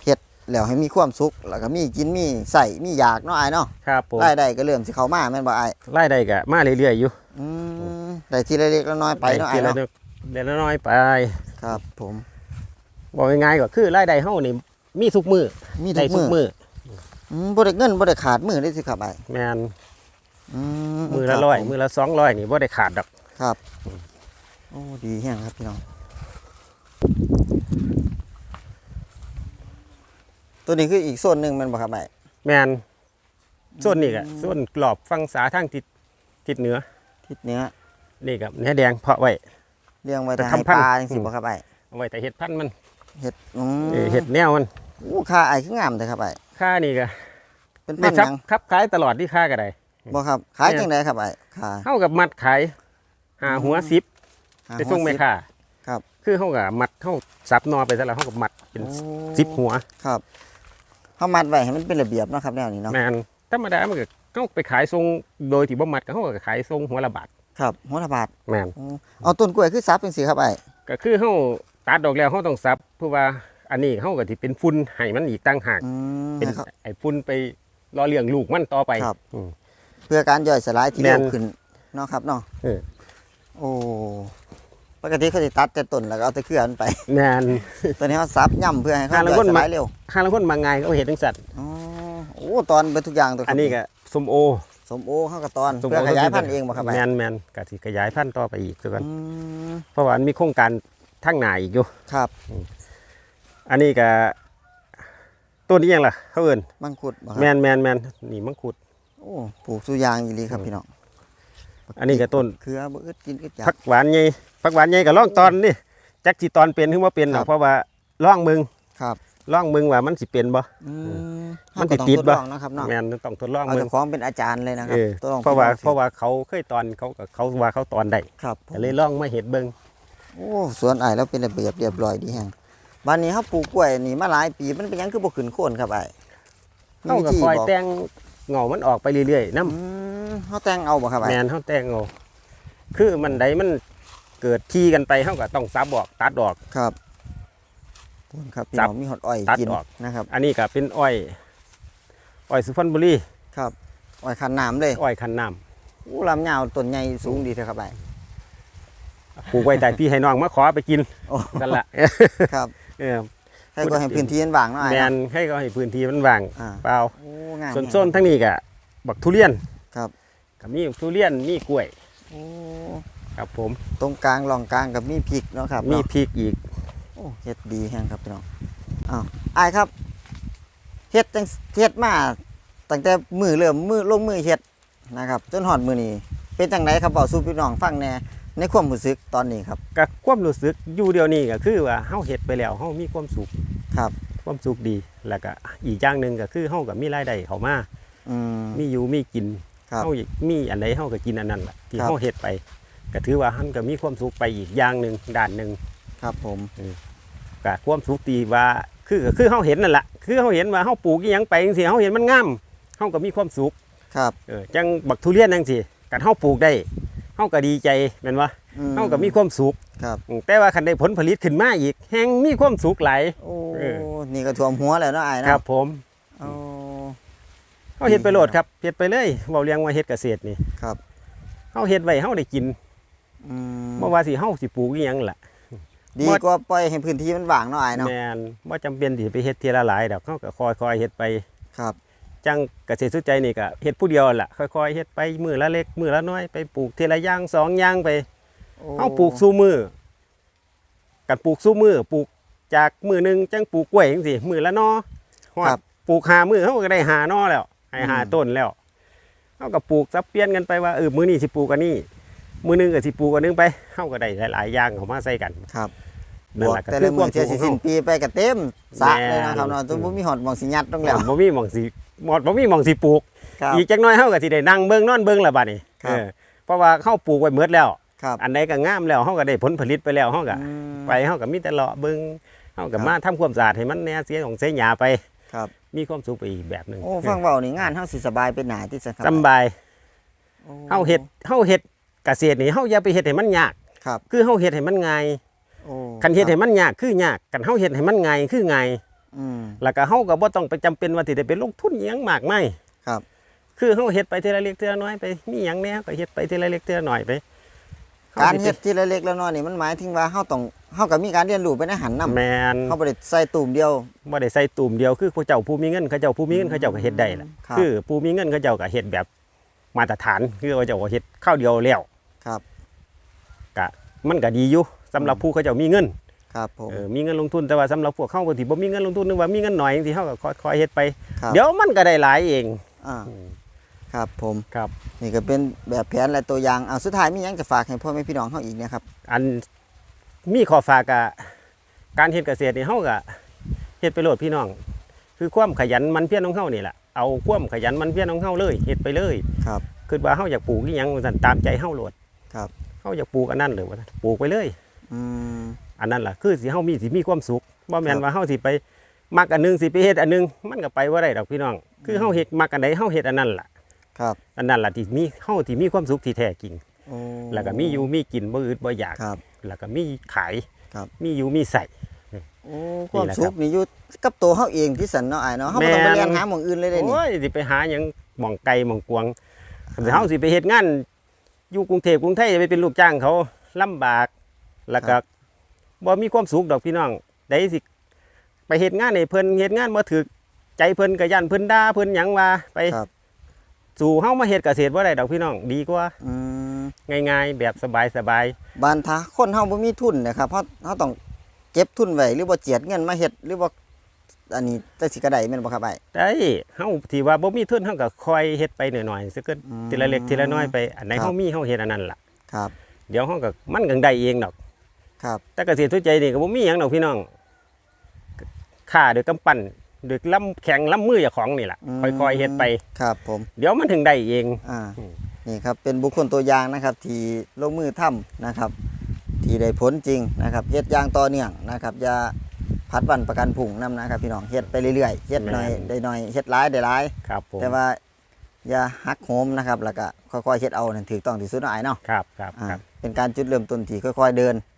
[SPEAKER 1] เฮ็ดแล้วให้มีความสุขแล้วก็มีกินมีใส่มีอยากเนาะอ้ายเนาะ
[SPEAKER 2] ครับผม
[SPEAKER 1] รายได้ก็เริ่มสิเข้ามาแม่นบ่อ้าย
[SPEAKER 2] รายได้ก็มาเรื่อยๆอยู่
[SPEAKER 1] อืมได้ทีละเล็กละน้อยไปเนาะอ้าย
[SPEAKER 2] ทีละ
[SPEAKER 1] เนาะ
[SPEAKER 2] เดือนละน้อยไป
[SPEAKER 1] ครับผม
[SPEAKER 2] บอกง่ายๆก็คือรายได้เฮานี่มีทุกมือ
[SPEAKER 1] มี
[SPEAKER 2] ได้
[SPEAKER 1] ทุก
[SPEAKER 2] ทุก
[SPEAKER 1] มือ
[SPEAKER 2] มือ
[SPEAKER 1] อืมบ่ได้เงินบ่ได้ขาดมือได้สิครับอ้าย
[SPEAKER 2] แมน
[SPEAKER 1] อื
[SPEAKER 2] มือละ
[SPEAKER 1] คบ
[SPEAKER 2] ร้อย
[SPEAKER 1] ผ
[SPEAKER 2] มือละสองร้อยนี่บ่ได้ขาดดอก
[SPEAKER 1] ครับ โอ้ดีแห้งครับพี่น้อง ตัวนี้คืออีกโซนหนึ่งแมันบ่ครับไอ้
[SPEAKER 2] แมนส่วนนี้ก็ส่วนกรอบฟังษาทางทิศทิศเหนือ
[SPEAKER 1] ทิศเหนือ
[SPEAKER 2] นี่กับเนื้อแดงเพาะไว้
[SPEAKER 1] เลี้ยงไว้
[SPEAKER 2] แต่
[SPEAKER 1] แต่ให้
[SPEAKER 2] ทำพันธุ์
[SPEAKER 1] ปลาจังซี่บ่ครับไอ้
[SPEAKER 2] เอาไว้แต่เห็ดพันธุ์มัน
[SPEAKER 1] เห็ดอืม
[SPEAKER 2] เออเห็ดแนวมัน
[SPEAKER 1] โอ้ค่าไอ้คืองามแต่ครับไอ้
[SPEAKER 2] ค่านี่ก็
[SPEAKER 1] เป็นพั
[SPEAKER 2] ได้
[SPEAKER 1] นธุ์
[SPEAKER 2] ซับ
[SPEAKER 1] หยัง
[SPEAKER 2] ครับขายตลอดที่ค่าก็ได้
[SPEAKER 1] บ่ครับ ขาย
[SPEAKER 2] เนี่ย
[SPEAKER 1] จังไดครับไอ้ค่า
[SPEAKER 2] เฮากับมัดขายหาหัวสิบ
[SPEAKER 1] หา
[SPEAKER 2] ไปส่ง
[SPEAKER 1] หัว
[SPEAKER 2] แม่
[SPEAKER 1] สิบ
[SPEAKER 2] ค้า
[SPEAKER 1] ครับ
[SPEAKER 2] คือเฮากับมัดเฮาสับนอไปซะแล้วเฮากับมัดเป็น
[SPEAKER 1] โอ้
[SPEAKER 2] สิบหัว
[SPEAKER 1] ครับเฮามัดไว้ให้มันเป็นระเบียบเนาะครับแนวนี้เนาะ
[SPEAKER 2] แมนธรรมดามันก็เฮาไปขายทรงโดยที่บ่มัดก็เฮาก็ขายทรงหัวละบาท
[SPEAKER 1] ครับหัวละบาท
[SPEAKER 2] แมน
[SPEAKER 1] โอ้เอาต้นกล้วยคือซับจังซี่ครับไอ้
[SPEAKER 2] ก็คือเฮาตัดดอกแล้วเฮาต้องสับเพื่อว่าอันนี้เฮาก็สิเป็นฝุ่นให้มันอีกต่างหาก
[SPEAKER 1] อืม
[SPEAKER 2] เป็น
[SPEAKER 1] ให้เขา
[SPEAKER 2] ไอ้ฝุ่นไปรอเลี้ยงลูกมันต่อไป
[SPEAKER 1] ครับ
[SPEAKER 2] อืม
[SPEAKER 1] เพื่อการย่อยสลายที่
[SPEAKER 2] แม่
[SPEAKER 1] เร็
[SPEAKER 2] น
[SPEAKER 1] วขึ้นเนาะครับเนาะ
[SPEAKER 2] เออ
[SPEAKER 1] โอ้ปกติเขาจะตัดแต่ต้นแล้วก็เอาแต่เครือมันไป
[SPEAKER 2] แมน
[SPEAKER 1] ตอนนี้เขาซับย่ำเพื่อให้เขา
[SPEAKER 2] อ่าแล้ว
[SPEAKER 1] ย่อย
[SPEAKER 2] คน
[SPEAKER 1] ส
[SPEAKER 2] มา
[SPEAKER 1] ลายเร็ว
[SPEAKER 2] ห้าละคนบางไงเขาเห็นทั้งสัตว์
[SPEAKER 1] อ๋อโอ้ตอนเป็นทุกอย่างตัวครับ
[SPEAKER 2] อันนี้ก็สมโอ
[SPEAKER 1] สมโอเขาก็ตอน
[SPEAKER 2] สม
[SPEAKER 1] เพื่
[SPEAKER 2] โอ
[SPEAKER 1] อขยายพันธุ์เองบ่ครับ
[SPEAKER 2] แม
[SPEAKER 1] ไอ้
[SPEAKER 2] นแมนก็สิขยายพันธุ์ต่อไปอีกคือกัน
[SPEAKER 1] อืม
[SPEAKER 2] เพราะว่ามันมีโครงการทั้งหนาอีกอยู่
[SPEAKER 1] ครับ
[SPEAKER 2] อันนี้ก็ต้นนี้ยังล่ะเขาเอิ้น
[SPEAKER 1] มังคุดบ่ค
[SPEAKER 2] แม
[SPEAKER 1] รับ
[SPEAKER 2] นแมนแมนนี่มังคุด
[SPEAKER 1] โอ้ปลูกสุยางอีหลีครับพี่น้อง
[SPEAKER 2] อันนี้ก็ต้น
[SPEAKER 1] เครือบ่อึดกินอึดอยา
[SPEAKER 2] ผั
[SPEAKER 1] ก
[SPEAKER 2] กหวานใหญ่ผักหวานใหญ่ก็ล่องตอนนี่จักสิตอนเป็นหรือว่าเป็นหร
[SPEAKER 1] ครั
[SPEAKER 2] อก
[SPEAKER 1] บ
[SPEAKER 2] เพราะว่าล่องมึง
[SPEAKER 1] ครับ
[SPEAKER 2] ล่องมึงว่ามันสิเป็นบ่
[SPEAKER 1] อืม
[SPEAKER 2] มัน
[SPEAKER 1] เขาก็
[SPEAKER 2] ติด
[SPEAKER 1] ต้อง
[SPEAKER 2] ๆบ่
[SPEAKER 1] ทลองนะครับเนาะ
[SPEAKER 2] แมนต้องทดลอง
[SPEAKER 1] เอา
[SPEAKER 2] มึง
[SPEAKER 1] เจ้าของเป็นอาจารย์เลยนะครั
[SPEAKER 2] เอบอ
[SPEAKER 1] ทดลอง
[SPEAKER 2] เพราะว่า
[SPEAKER 1] ทดลอง
[SPEAKER 2] เพราะว่าเขาเคยตอนเขาก็เขาว่าเขาตอนได้
[SPEAKER 1] ครับผม
[SPEAKER 2] ก็เลยล่องมาเห็ดเบิ่ง
[SPEAKER 1] โอ้สวนไอ้ายแล้วเป็นระเบียบเรียบร้อยดีแฮงบ้านนี้เขาปลูกกล้วยนี่มาหลายปีมันเป็นหยังคือบ่ขึ้นโคนครับไอ้มี
[SPEAKER 2] เขา
[SPEAKER 1] วิ
[SPEAKER 2] ก็
[SPEAKER 1] ธี
[SPEAKER 2] คอย
[SPEAKER 1] บอก
[SPEAKER 2] แต่ง เงามันออกไปเรื่อยๆน้
[SPEAKER 1] อืมเขาแต่งเอาบ่ครับำไอ้
[SPEAKER 2] แมนเขาแต่งเงาคือมันใดมันเกิดที่กันไปเขาก็ต้องซับออกตัดออก
[SPEAKER 1] ครับครับพี่
[SPEAKER 2] จับ
[SPEAKER 1] น้องมีหอดอ้อย
[SPEAKER 2] ตัด
[SPEAKER 1] กิน
[SPEAKER 2] ออก
[SPEAKER 1] นะครับ
[SPEAKER 2] อันนี้ก็เป็นอ้อย อ้อยสุพรรณบุรี
[SPEAKER 1] ครับอ้อยคันน้ำเลย
[SPEAKER 2] อ้อยคันน้
[SPEAKER 1] อู้ลำยาวต้นใหญ่สูงดีเถอะครับไอ้ำ
[SPEAKER 2] ปลูกไว้แต่พี่ให้น้องมาขอไปกิน
[SPEAKER 1] โอ้
[SPEAKER 2] กันละ
[SPEAKER 1] ครับ
[SPEAKER 2] เออ
[SPEAKER 1] ให้ก็ให้พื้นที่มันว่างหน่อย
[SPEAKER 2] แม
[SPEAKER 1] นะ
[SPEAKER 2] นให้เขาให้พื้นที่มันว่าง
[SPEAKER 1] อ่า
[SPEAKER 2] เปล่า
[SPEAKER 1] โอ้งาม
[SPEAKER 2] ส่วน
[SPEAKER 1] แฮง
[SPEAKER 2] โซนทั้งนี้ก็บักทุเรียน
[SPEAKER 1] ครับ
[SPEAKER 2] ก็มีทุเรียนมีกล้วย
[SPEAKER 1] โอ้
[SPEAKER 2] ครับผม
[SPEAKER 1] ตรงกลางร่องกลางกับมีพริกเนาะครับ
[SPEAKER 2] มี
[SPEAKER 1] เนาะ
[SPEAKER 2] พริกอีก
[SPEAKER 1] โอ้เฮ็ดดีแฮงครับพี่น้องอ้าวอ้ายครับเฮ็ดจังเฮ็ดมาตั้งแต่มือเริ่มมือลงมือเฮ็ดนะครับจนฮอดมือนี้เป็นจังไดครับเว้าสู่พี่น้องฟังแหน่ในความรู้สึกตอนนี้ครับ
[SPEAKER 2] ก็ความรู้สึกอยู่เดียวนี้ก็คือว่าเฮาเฮ็ดไปแล้วเฮามีความสุข
[SPEAKER 1] ครับ
[SPEAKER 2] ความสุขดีแล้วก็อีกอย่างหนึ่งก็คือเฮาก็มีรายได้เข้ามา
[SPEAKER 1] อืม
[SPEAKER 2] มีอยู่มีกิน
[SPEAKER 1] ครับ
[SPEAKER 2] เฮามีอันใดเฮาก็กินอันนั้นแหละที่
[SPEAKER 1] ครับ
[SPEAKER 2] เฮาเฮ็ดไป ก็ถือว่าเฮาก็มีความสุขไปอีกอย่างหนึ่งด้านหนึ่ง
[SPEAKER 1] ครับผม
[SPEAKER 2] ก็ความสุขตีว่าคือก็คือเฮาเห็นนั่นแหละคือเฮาเห็นว่าเฮาปลูกอีหยังไปจังซี่เฮาเห็นมันงามเฮาก็มีความสุข
[SPEAKER 1] ครับ
[SPEAKER 2] เออจังบักทุเรียนจังซี่กันเฮาปลูกได้เฮาก็ดีใจแม่นบ่
[SPEAKER 1] อื
[SPEAKER 2] เฮาก็มีความสุข
[SPEAKER 1] ครับ
[SPEAKER 2] อืมแต่ว่าคันได้ผลผลิตขึ้นมาอีกแฮงมีความสุขหลาย
[SPEAKER 1] โอ้
[SPEAKER 2] เออ
[SPEAKER 1] นี่ก็ท่วมหัวแล้วเนาะอ้าย
[SPEAKER 2] ค
[SPEAKER 1] เนาะ
[SPEAKER 2] รับ ผม
[SPEAKER 1] โอ้
[SPEAKER 2] เฮาเฮ็ดไปโลดครับเฮ็ดไปเลยเว้าเรียงว่าเฮ็ดเกษตรนี่
[SPEAKER 1] ครับ
[SPEAKER 2] เฮาเฮ็ดไว้เฮาได้กิน
[SPEAKER 1] อืม
[SPEAKER 2] บ่ว่าสิเฮาสิปลูกอีหยังล่ะ
[SPEAKER 1] ดีกว่าปล่อยให้พื้นที่มันว่างเนาะอ้ายเนาะ
[SPEAKER 2] แม่นบ่จำเป็นที่ไปเฮ็ดทีละหลายดอกเฮาก็ค่อยๆเฮ็ดไป
[SPEAKER 1] ครับ
[SPEAKER 2] จังเกษตรสุดใจนี่ก็เฮ็ดผู้เดียวล่ะค่อยๆเฮ็ดไปมือละเล็กมือละน้อยไปปลูกทีละอย่างสองอย่างไป
[SPEAKER 1] โอ้
[SPEAKER 2] เฮาปลูกสู้มือกันปลูกสู้มือปลูกจากมือหนึงจังปลูกกล้วยจังซี่มือละนอฮอด
[SPEAKER 1] ครับ
[SPEAKER 2] ปลูกหามือเฮาก็ได้หานอแล้วให้หา
[SPEAKER 1] อืม
[SPEAKER 2] ต้นแล้วเฮาก็ปลูกสับเปลี่ยนกันไปว่าเออมื้อนี้สิปลูกอันนี้มื้อหนึงก็สิปลูกอันนึงไปเฮาก็ได้หลายๆอย่างเข้ามาใส่กัน
[SPEAKER 1] ครับบ
[SPEAKER 2] นั่น
[SPEAKER 1] วก
[SPEAKER 2] แหละก็
[SPEAKER 1] แต่
[SPEAKER 2] คื
[SPEAKER 1] ละ
[SPEAKER 2] อค
[SPEAKER 1] มื
[SPEAKER 2] วา
[SPEAKER 1] อ
[SPEAKER 2] ม
[SPEAKER 1] เที่ย
[SPEAKER 2] สุ
[SPEAKER 1] สิ
[SPEAKER 2] ขของ
[SPEAKER 1] สิ้น
[SPEAKER 2] เฮา
[SPEAKER 1] ปีไปก็เต็มสระเลยนะครับ
[SPEAKER 2] แม่น
[SPEAKER 1] เนาะตัวบ่มีหอดหมองสิยัดตรงแล้ว
[SPEAKER 2] บ่มีหม่องสิหมดบ่มีหม่องสิปลูก
[SPEAKER 1] ครับ
[SPEAKER 2] อีกจักหน้อยเฮาก็สิได้นั่งเบิ่งนอนเบิ่งและบัดนี้
[SPEAKER 1] ครับ
[SPEAKER 2] เออเพราะว่าเฮาปลูกไว้หมดแล้ว
[SPEAKER 1] ครับ
[SPEAKER 2] อันใดก็งามแล้วเฮาก็ได้ผลผลิตไปแล้วเฮาก็
[SPEAKER 1] อืม
[SPEAKER 2] ไปเฮาก็มีแต่เลาะเบิ่งเฮา
[SPEAKER 1] ครั
[SPEAKER 2] ก็
[SPEAKER 1] บ
[SPEAKER 2] มาทำความสะอาดให้มันแหน่เสียของเสียหญ้าไป
[SPEAKER 1] ครับ
[SPEAKER 2] มีความสุขไปอีกแบบหนึง
[SPEAKER 1] โอ้ฟังเว้านี่งานเฮาสิสบายเป็นหนาที่สุดครับ
[SPEAKER 2] สำบาย
[SPEAKER 1] โอ้
[SPEAKER 2] เฮาเฮ็ดเฮาเฮ็ดเกษตรนี่เฮาอย่าไปเฮ็ดให้มันยาก
[SPEAKER 1] ครับ
[SPEAKER 2] คือเฮาเฮ็ดให้มันง่าย
[SPEAKER 1] โอ้
[SPEAKER 2] คันเฮ็ด
[SPEAKER 1] ค
[SPEAKER 2] ให้
[SPEAKER 1] รับ
[SPEAKER 2] มันยากคือยากคันเฮาเฮ็ดให้มันง่ายคือง่าย
[SPEAKER 1] อืม
[SPEAKER 2] แล้วก็เฮาก็บ่ต้องไปจำเป็นว่าสิได้ไปลงทุนอิหยังมากมาย
[SPEAKER 1] ครับ
[SPEAKER 2] คือเฮาเฮ็ดไปทีละเล็กทีละน้อยไปมีหยังแหน่ก็เฮ็ดไปทีละเล็กทีละน้อยไป
[SPEAKER 1] การเฮ็ดทีละเล็กละน้อยนี่มันหมายถึงว่าเฮาต้องเฮาก็มีการเรียนรู้ไปในหันนำ
[SPEAKER 2] แมน
[SPEAKER 1] เฮาบ่ได้ใส่ตุ่มเดียว
[SPEAKER 2] บ่ได้ใส่ตุ่มเดียวคือผู้เจ้าผู้มีเงินเขาเจ้าผู้มีเงินเขาเจ้าก็เฮ็ดได้ล่ะ
[SPEAKER 1] ครับ
[SPEAKER 2] คือผู้มีเงินเขาเจ้าก็เฮ็ดแบบมาตรฐานคือเขาเจ้าก็เฮ็ดข้าวเดียวแล้ว
[SPEAKER 1] ครับ
[SPEAKER 2] ก็มันก็ดีอยู่สำหรับผู้เขาเจ้ามีเงิน
[SPEAKER 1] ครับผม
[SPEAKER 2] เออมีเงินลงทุนแต่ว่าสำหรับพวกเขาบางทีบ่มีเงินลงทุนนึกว่ามีเงินหน่อยจังซี่เฮาก็คอยๆเฮ็ดไป
[SPEAKER 1] ครับ
[SPEAKER 2] เดี๋ยวมันก็ได้หลายเอง
[SPEAKER 1] อ่า ครับผม
[SPEAKER 2] ครับ
[SPEAKER 1] นี่ก็เป็นแบบแผนและตัวอย่างเอาสุดท้ายมีหยังจะฝากให้พ่อแม่พี่น้องเฮาอีกเนี่ยครับ
[SPEAKER 2] อันมีข้อฝากกะการเฮ็ดเกษตรนี่เฮาก็เฮ็ดไปโลดพี่น้อง คือความขยันหมันเพียรของเฮานี่แหละเอาความขยันหมันเพียรของเฮาเลยเฮ็ดไปเลย
[SPEAKER 1] ครับ
[SPEAKER 2] คือว่าเฮาอยากปลูกอีหยังว่าซั่นตามใจเฮาโลด
[SPEAKER 1] ครับ
[SPEAKER 2] เฮาอยากปลูกอันนั้นเลยว่าซั่นปลูกไปเลย
[SPEAKER 1] อืม
[SPEAKER 2] อันนั้นล่ะคือสิเฮามีสิมีความสุขบ่แม่
[SPEAKER 1] คนรับ
[SPEAKER 2] ว่าเฮาสิไปมักอันหนึงสิไปเฮ็ดอันหนึงมันก็ไปบ่ได้ดอกพี่น้อง คือเฮาเฮ็ดมักอันใดเฮาเฮ็ดอันนั้นล่ะ
[SPEAKER 1] ครับ
[SPEAKER 2] อันนั้นล่ะที่มีเฮาที่มีความสุขที่แท้จริง
[SPEAKER 1] โอ้
[SPEAKER 2] แล้วก็มีอยู่มีกินบ่อึดบ่อยาก
[SPEAKER 1] ครับ
[SPEAKER 2] แล้วก็มีขาย
[SPEAKER 1] ครับ
[SPEAKER 2] มีอยู่มีใส่
[SPEAKER 1] โอ้ความ
[SPEAKER 2] นี่แหละ
[SPEAKER 1] สุ
[SPEAKER 2] ครั
[SPEAKER 1] ข
[SPEAKER 2] บ
[SPEAKER 1] นี่อยู่กับตัวเฮาเองที่สันเนาะอ้ายเนาะเฮาบ่ต้องไป
[SPEAKER 2] แม่น
[SPEAKER 1] เรียนหาหม่องอื่นเลยเด้นี่
[SPEAKER 2] โอ้ยสิไปหาหยังหม่องไกลหม่องกวางแต่เฮาสิไปเฮ็ดงานอยู่กรุงเทพกรุงไทยจะไปเป็นลูกจ้างเขาลำบากแล้วก็บ่มีความสุขดอกพี่น้องได้สิไปเฮ็ดงานให้เพิ่นเฮ็ดงานบ่ถึกใจเพิ่นก็ย่านเพิ่นด่าเพิ่นหยังว่าไป
[SPEAKER 1] ครับ
[SPEAKER 2] สู่เฮามาเฮ็ดเกษตรบ่ได้ดอกพี่น้องดีกว่า
[SPEAKER 1] อืม
[SPEAKER 2] ง่ายๆ แบบสบาย
[SPEAKER 1] บ้านถ้าคนเฮาบ่มีทุนนะครับเฮาเฮาต้องเก็บทุนไว้หรือบ่เจียดเงินมาเฮ็ดหรือบ่อันนี้จังสิกระไดแม่นบ่ครับอ้าย
[SPEAKER 2] ๆได้เฮาที่ว่าบ่มีทุนเฮาก็คอยเฮ็ดไปหน่อยๆซะเกิน
[SPEAKER 1] อืม
[SPEAKER 2] ทีละเล็กทีละน้อยไปอันไหน
[SPEAKER 1] ครับ
[SPEAKER 2] เฮามีเฮาเฮ็ดอันนั้นล่ะ
[SPEAKER 1] ครับ
[SPEAKER 2] เดี๋ยวเฮาก็มันก็ได้เองดอก
[SPEAKER 1] ครับ
[SPEAKER 2] แต่เกษตรทุกใจนี่ก็บ่มีหยังดอกพี่น้องค่าโดวยกำปั้นโดวยลำแข็งลำมือเจ้าของนี่แหละ
[SPEAKER 1] อืม
[SPEAKER 2] ค่อยๆเฮ็ดไป
[SPEAKER 1] ครับ ผม
[SPEAKER 2] เดี๋ยวมันถึงได้เอง
[SPEAKER 1] อ่า
[SPEAKER 2] อืม
[SPEAKER 1] นี่ครับเป็นบุคคลตัวอย่างนะครับ ที่ลงมือทำนะครับ ที่ได้ผลจริงนะครับเฮ็ดอย่างต่อเนื่องนะครับอย่าพัดวันประกันผุ่งนํนะครับ พี่น้องเฮ็ดไปเรื่อยๆเฮ็ดหน่อยได้หน่อยเฮ็ดหลายได้หลาย
[SPEAKER 2] ครับผม
[SPEAKER 1] แต่ว่าอย่าหักโหมนะครับแล้วก็ค่อยๆเฮ็ดเอานั่นถูกต้องที่สุดเนาะอ้ายเนาะ
[SPEAKER 2] ครับครับ
[SPEAKER 1] อ่า
[SPEAKER 2] ครับ
[SPEAKER 1] เป็นการจุดเริ่มต้นที่ค่อย ๆเดิน
[SPEAKER 2] ครับ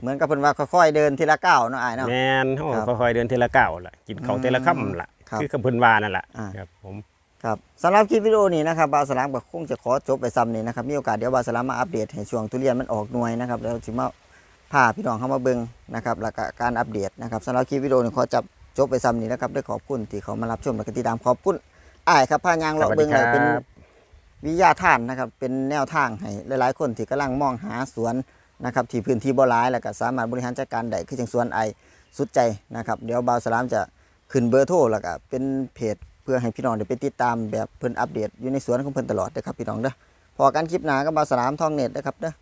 [SPEAKER 1] เหมือนกับเพิ่นว่าค่อยๆเดินทีละก้าวเนาะอ้ายเนาะ
[SPEAKER 2] แม่นเฮา
[SPEAKER 1] ครับ
[SPEAKER 2] ค่อยๆเดินทีละก้าวล่ะกินข้าว
[SPEAKER 1] อืม
[SPEAKER 2] ทีละค่ำล่ะ
[SPEAKER 1] ครับ
[SPEAKER 2] คือคำเพิ่นว่านั่นล่ะ
[SPEAKER 1] อ่า
[SPEAKER 2] ครับผม
[SPEAKER 1] ครับสำหรับคลิปวิดีโอนี้นะครับบาวสลามก็คงจะขอจบไปซ้ำนี้นะครับมีโอกาสเดี๋ยวบาวสลามมาอัปเดตให้ช่วงทุเรียนมันออกหน่วยนะครับแล้วสิมาพาพี่น้องเข้ามาเบิ่งนะครับแล้วก็การอัปเดตนะครับสำหรับคลิปวิดีโอนี้ขอจับจบไปซ้ำนี้นะครับด้วยขอบคุณที่เขามารับชมและก็ติดตามขอบคุณอ้ายครับพายางเลาะเบิ่งเลยเป็นวิทยาทานนะครับเป็นแนวทางให้หลายๆ คนที่กำลังมองหาสวน นะครับที่พื้นที่บ่หลายแล้วก็สามารถบริหารจัดการได้คือจังสวนไอสุดใจนะครับ เดี๋ยวบาวสลามจะขึ้นเบอร์โทรแล้วก็เป็นเพจเพื่อให้พี่น้องได้ไปติดตามแบบเพิ่นอัปเดตอยู่ในสวนของเพิ่นตลอดนะครับพี่น้องเด้อพอการคลิปหนาก็บาสลามทองเน็ตนะครับเด้อ